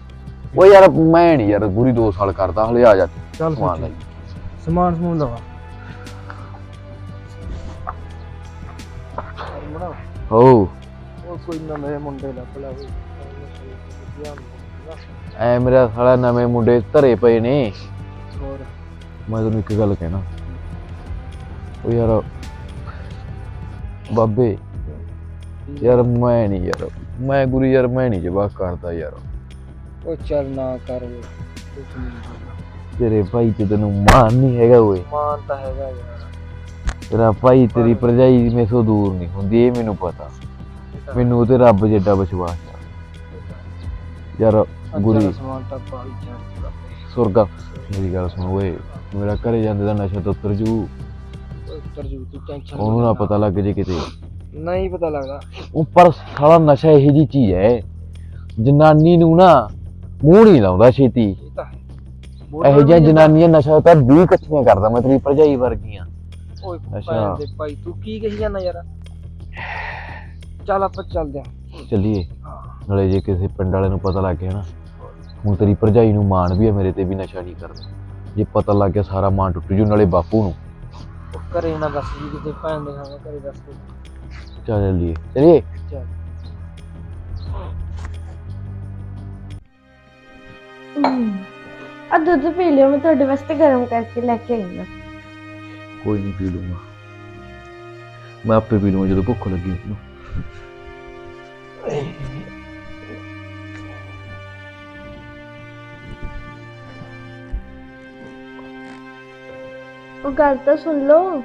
ਉਹ ਯਾਰ ਮੈਂ ਨਹੀਂ ਯਾਰ ਪੂਰੀ 2 ਸਾਲ ਕਰਦਾ ਹਲੇ ਆ ਜਾ। ਚੱਲ ਸਮਾਨ। ਲੈ। ਸਮਾਨ ਸਮੂਨ ਲਵਾ। ਹੋ। ਕੋਈ ਨਵੇਂ ਮੁੰਡੇ ਲੱਭ ਲੈ ਐ ਮੇਰਾ ਸਾਲਾ ਨਵੇਂ ਮੁੰਡੇ ਧਰੇ ਪਏ ਨੇ। ਹੋਰ? ਮੈਂ ਤੈਨੂੰ ਇੱਕ ਗੱਲ ਕਹਿਣਾ। ਉਹ ਯਾਰ ਬਾਬੇ ਯਾਰ ਮੈਂ ਨਹੀਂ ਯਾਰ ਮੈਂ ਗੁਰੂ ਯਾਰ ਮੈਂ ਨਹੀਂ ਜਵਾਬ ਕਰਦਾ ਯਾਰ। ਉਹ ਚੱਲ ਨਾ ਕਰ ਓਏ ਕੁਛ ਨਹੀਂ ਤੇਰੇ ਭਾਈ ਤੇ ਤੈਨੂੰ ਮਾਨ ਨਹੀਂ ਹੈਗਾ ਓਏ। ਮਾਨ ਤਾਂ ਹੈਗਾ ਯਾਰ। ਤੇਰਾ ਭਾਈ ਤੇਰੀ ਭਰਜਾਈ ਮੇਥੋਂ ਦੂਰ ਨਹੀਂ ਹੁੰਦੀ ਇਹ ਮੈਨੂੰ ਪਤਾ। ਮੈਨੂੰ ਉਹਤੇ ਰੱਬ ਜਿੱਡਾ ਵਿਸ਼ਵਾਸ ਆ। ਯਾਰ ਗੁਰੀ। ਸਮਾਨ ਤਾਂ ਪਾਈ ਜਾ ਸੁਰਗਾ ਮੇਰੀ ਗੱਲ ਸੁਣ ਓਏ ਮੇਰਾ ਘਰੇ ਜਾਂਦੇ ਦਾ ਨਸ਼ਾ ਤਾਂ ਉਤਰ ਜੂ। ਉੱਤਰ ਜੂ ਤੂੰ ਟੈਨਸ਼ਨ ਉਹਨੂੰ ਨਾ ਪਤਾ ਲੱਗ ਜੇ ਕਿਤੇ। ਨਹੀਂ ਪਤਾ ਲੱਗਦਾ। ਉਹ ਪਰ ਸਾਲਾ ਨਸ਼ਾ ਇਹੋ ਜੀ ਚੀਜ਼ ਹੈ ਜਨਾਨੀ ਨੂੰ ਨਾ ਮੂੰਹ ਨਹੀਂ ਲਾਉਂਦਾ ਛੇਤੀ। ਇਹ ਤਾਂ ਹੈ। ਇਹੋ ਜਿਹੀਆਂ ਜਨਾਨੀਆਂ ਨਸ਼ਾ ਤਾਂ 20 ਇਕੱਠੀਆਂ ਕਰਦਾ ਮੈਂ ਤੇਰੀ ਭਰਜਾਈ ਵਰਗੀਆਂ। ਓਏ ਅੱਛਾ। ਭੈਣ ਦੇ ਭਾਈ ਤੂੰ ਕੀ ਕਹੀ ਜਾਂਦਾ ਯਾਰ? ਚੱਲ ਆਪਾਂ ਚੱਲਦੇ ਆਂ ਚੱਲੀਏ। ਨਾਲੇ ਜੇ ਕਿਸੇ ਪਿੰਡ ਵਾਲੇ ਨੂੰ ਪਤਾ ਲੱਗ ਗਿਆ ਨਾ ਹੁਣ ਤੇਰੀ ਭਰਜਾਈ ਨੂੰ ਮਾਣ ਵੀ ਹੈ ਮੇਰੇ ਤੇ ਵੀ ਨਸ਼ਾ ਨਹੀਂ ਕਰਦਾ। ਜੇ ਪਤਾ ਲੱਗ ਗਿਆ ਸਾਰਾ ਮਾਣ ਟੁੱਟ ਜੂ ਨਾਲੇ ਬਾਪੂ ਨੂੰ। ਉਹ ਘਰੇ ਨਾ ਦੱਸ ਜੀ ਕਿਤੇ ਭੈਣ ਦੇ ਖਾਣੇ ਘਰੇ ਦੱਸ ਦੇ। ਚੱਲ ਚੱਲੀਏ। ਚੱਲੀਏ। ਚੱਲ। ਆ ਦੁੱਧ ਪੀ ਲਿਓ ਮੈਂ ਤੁਹਾਡੇ ਵਾਸਤੇ ਗਰਮ ਕਰਕੇ ਲੈ ਕੇ ਆਈ ਹਾਂ। ਕੋਈ ਨਹੀਂ ਪੀ ਲੂੰਗਾ ਮੈਂ ਆਪੇ ਪੀ ਲੂੰਗਾ ਜਦੋਂ ਭੁੱਖ ਲੱਗੀ ਮੈਨੂੰ ਉਹ ਗੱਲ ਤਾਂ ਸੁਣ ਲਓ।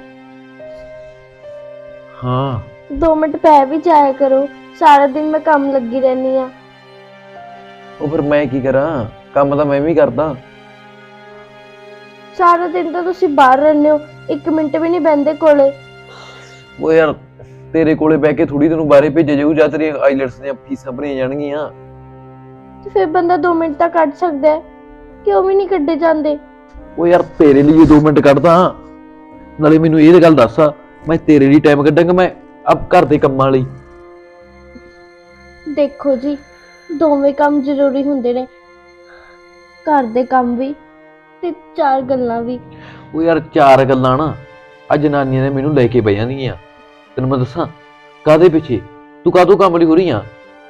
ਹਾਂ। 2 ਮਿੰਟ ਪੈ ਵੀ ਜਾਇਆ ਕਰੋ। ਸਾਰਾ ਦਿਨ ਮੈਂ ਕੰਮ ਲੱਗੀ ਰਹਿਣੀ ਆ ਉਹ ਫਿਰ ਮੈਂ ਕੀ ਕਰਾਂ? ਕੰਮ ਤਾਂ ਮੈਂ ਵੀ ਕਰਦਾ। ਸਾਰਾ ਦਿਨ ਤਾਂ ਤੁਸੀਂ ਬਾਹਰ ਰਹਿੰਦੇ ਹੋ। 1 ਮਿੰਟ ਵੀ ਨਹੀਂ ਬੈੰਦੇ ਕੋਲੇ। ਉਹ ਯਾਰ ਤੇਰੇ ਕੋਲੇ ਬਹਿ ਕੇ ਥੋੜੀ ਤੈਨੂੰ ਬਾਹਰੇ ਭੇਜੇ ਜਾਊ ਜਾਂ ਤੇਰੀਆਂ ਆਈਲੈਟਸ ਦੀਆਂ ਫੀਸਾਂ ਭਰੀਆਂ ਜਾਣਗੀਆਂ। ਤੇ ਫਿਰ ਬੰਦਾ 2 ਮਿੰਟ ਤਾਂ ਕੱਢ ਸਕਦਾ ਹੈ ਕਿਉਂ ਵੀ ਨਹੀਂ ਕੱਢੇ ਜਾਂਦੇ? ਉਹ ਯਾਰ ਤੇਰੇ ਲਈ 2 ਮਿੰਟ ਕੱਢਦਾ। ਨਾਲੇ ਮੈਨੂੰ ਇਹ ਗੱਲ ਦੱਸ ਮੈਂ ਤੇਰੇ ਲਈ ਟਾਈਮ ਕੱਢਾਂਗਾ ਮੈਂ ਅਬ ਘਰ ਦੇ ਕੰਮਾਂ ਲਈ। ਦੇਖੋ ਜੀ ਦੋਵੇਂ ਕੰਮ ਜ਼ਰੂਰੀ ਹੁੰਦੇ ਨੇ। ਘਰ ਦੇ ਕੰਮ ਵੀ ਤੇ ਚਾਰ ਗੱਲਾਂ ਵੀ। ਉਹ ਯਾਰ ਚਾਰ ਗੱਲਾਂ ਨਾ ਆ ਜਨਾਨੀਆਂ ਨੇ ਮੈਨੂੰ ਲੈ ਕੇ ਬਹਿ ਜਾਂਦੀਆਂ। ਤੈਨੂੰ ਮੈਂ ਦੱਸਾਂ ਕਾਦੇ ਪਿੱਛੇ? ਤੂੰ ਕਾਹਤੋਂ ਕੰਮ ਲਈ ਹੋ ਰਹੀ ਆ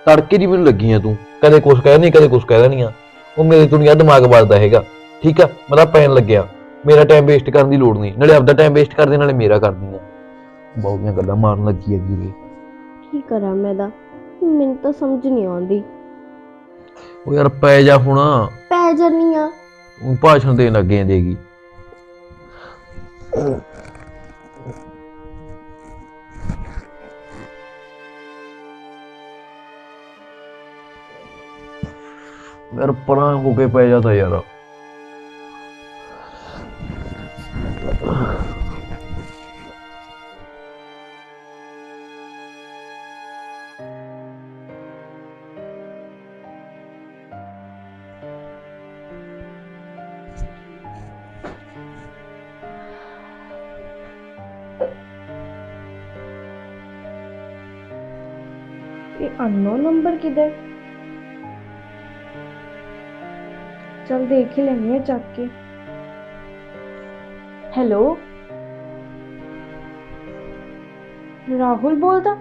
ਤੜਕੇ ਦੀ ਮੈਨੂੰ ਲੱਗੀ ਆ ਤੂੰ। ਕਦੇ ਕੁਛ ਕਹਿ ਨਹੀਂ ਕਦੇ ਕੁਛ ਕਹਿ ਦੇਣੀ ਆ। ਉਹ ਮੇਰੇ ਤੋਂ ਨਹੀਂ ਦਿਮਾਗ ਵੱਜਦਾ ਹੈਗਾ। ਠੀਕ ਆ ਮੈਂ ਤਾਂ ਪੈਣ ਲੱਗਿਆ। ਮੇਰਾ ਟਾਈਮ ਵੇਸਟ ਕਰਨ ਦੀ ਲੋੜ ਨਹੀਂ। ਨਾਲੇ ਆਪਦਾ ਟਾਈਮ ਵੇਸਟ ਕਰਦੇ ਨਾਲੇ ਮੇਰਾ ਕਰਦੀ ਆ। ਬਹੁਤੀਆਂ ਗੱਲਾਂ ਮਾਰਨ ਲੱਗੀ ਹੈਗੀ ਵੇ ਕੀ ਕਰਾਂ ਮੈਂ ਦਾ ਮੈਨੂੰ ਤਾਂ ਸਮਝ ਨਹੀਂ ਆਉਂਦੀ। ਉਹ ਯਾਰ ਪੈ ਜਾ ਹੁਣ। ਪੈ ਜਾਨੀ ਆ। ਉਹ ਭਾਸ਼ਣ ਦੇਣ ਲੱਗੇ ਦੇਗੀ। ਯਾਰ ਪਰਾਂ ਹੋ ਕੇ ਪੈ ਜਾਤਾ ਯਾਰ। ਦੇਖ ਹੀ ਲੈਣੀ ਹੈ ਚੱਕ ਕੇ। ਹੈਲੋ ਰਾਹੁਲ ਬੋਲਦਾ।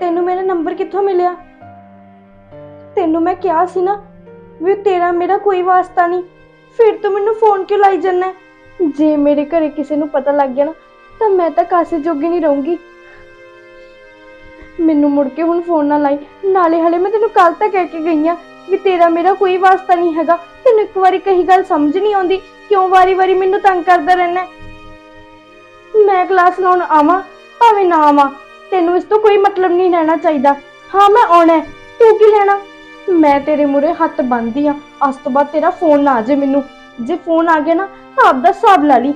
ਤੈਨੂੰ ਮੇਰਾ ਨੰਬਰ ਕਿੱਥੋਂ ਮਿਲਿਆ? ਤੈਨੂੰ ਮੈਂ ਕਿਹਾ ਸੀ ਨਾ ਵੀ ਤੇਰਾ ਮੇਰਾ ਕੋਈ ਵਾਸਤਾ ਨਹੀਂ। ਫਿਰ ਤੂੰ ਮੈਨੂੰ ਫੋਨ ਕਿਉਂ ਲਾਈ ਜਾਂਦਾ? ਜੇ ਮੇਰੇ ਘਰੇ ਕਿਸੇ ਨੂੰ ਪਤਾ ਲੱਗ ਗਿਆ ਨਾ, ਤਾਂ ਮੈਂ ਤਾਂ ਕਾਸੇ ਜੋਗੀ ਨਹੀਂ ਰਹੂੰਗੀ। ਮੈਨੂੰ ਮੁੜ ਕੇ ਹੁਣ ਫੋਨ ਨਾ ਲਾਈ। ਨਾਲੇ ਹਲੇ ਮੈਂ ਤੈਨੂੰ ਕੱਲ ਤੱਕ ਕਹਿ ਕੇ ਗਈ ਆ ਵੀ ਤੇਰਾ ਮੇਰਾ ਕੋਈ ਵਾਸਤਾ ਨਹੀਂ ਹੈਗਾ। ਤੈਨੂੰ ਇੱਕ ਵਾਰੀ ਕਹੀ ਗੱਲ ਸਮਝ ਨਹੀਂ ਆਉਂਦੀ ਕਿਉਂ ਵਾਰੀ-ਵਾਰੀ ਮੈਨੂੰ ਤੰਗ ਕਰਦਾ ਰਹਿਣਾ ਮੈਂ ਕਲਾਸ ਲਾਉਣ ਆਵਾਂ ਭਾਵੇਂ ਨਾ ਆਵਾਂ ਤੈਨੂੰ ਇਸ ਤੋਂ ਕੋਈ ਮਤਲਬ ਨਹੀਂ ਲੈਣਾ ਚਾਹੀਦਾ। ਹਾਂ ਮੈਂ ਆਉਣਾ ਹੈ, ਤੂੰ ਕੀ ਲੈਣਾ? ਮੈਂ ਤੇਰੇ ਮੂਰੇ ਹੱਥ ਬੰਨ੍ਹਦੀ ਆ ਅੱਜ ਤੋਂ ਬਾਅਦ ਤੇਰਾ ਫੋਨ ਨਾ ਆ ਜੇ ਮੈਨੂੰ। ਜੇ ਫੋਨ ਆ ਗਿਆ ਨਾ ਤਾਂ ਆਪਦਾ ਹਿਸਾਬ ਲਾ ਲਈ।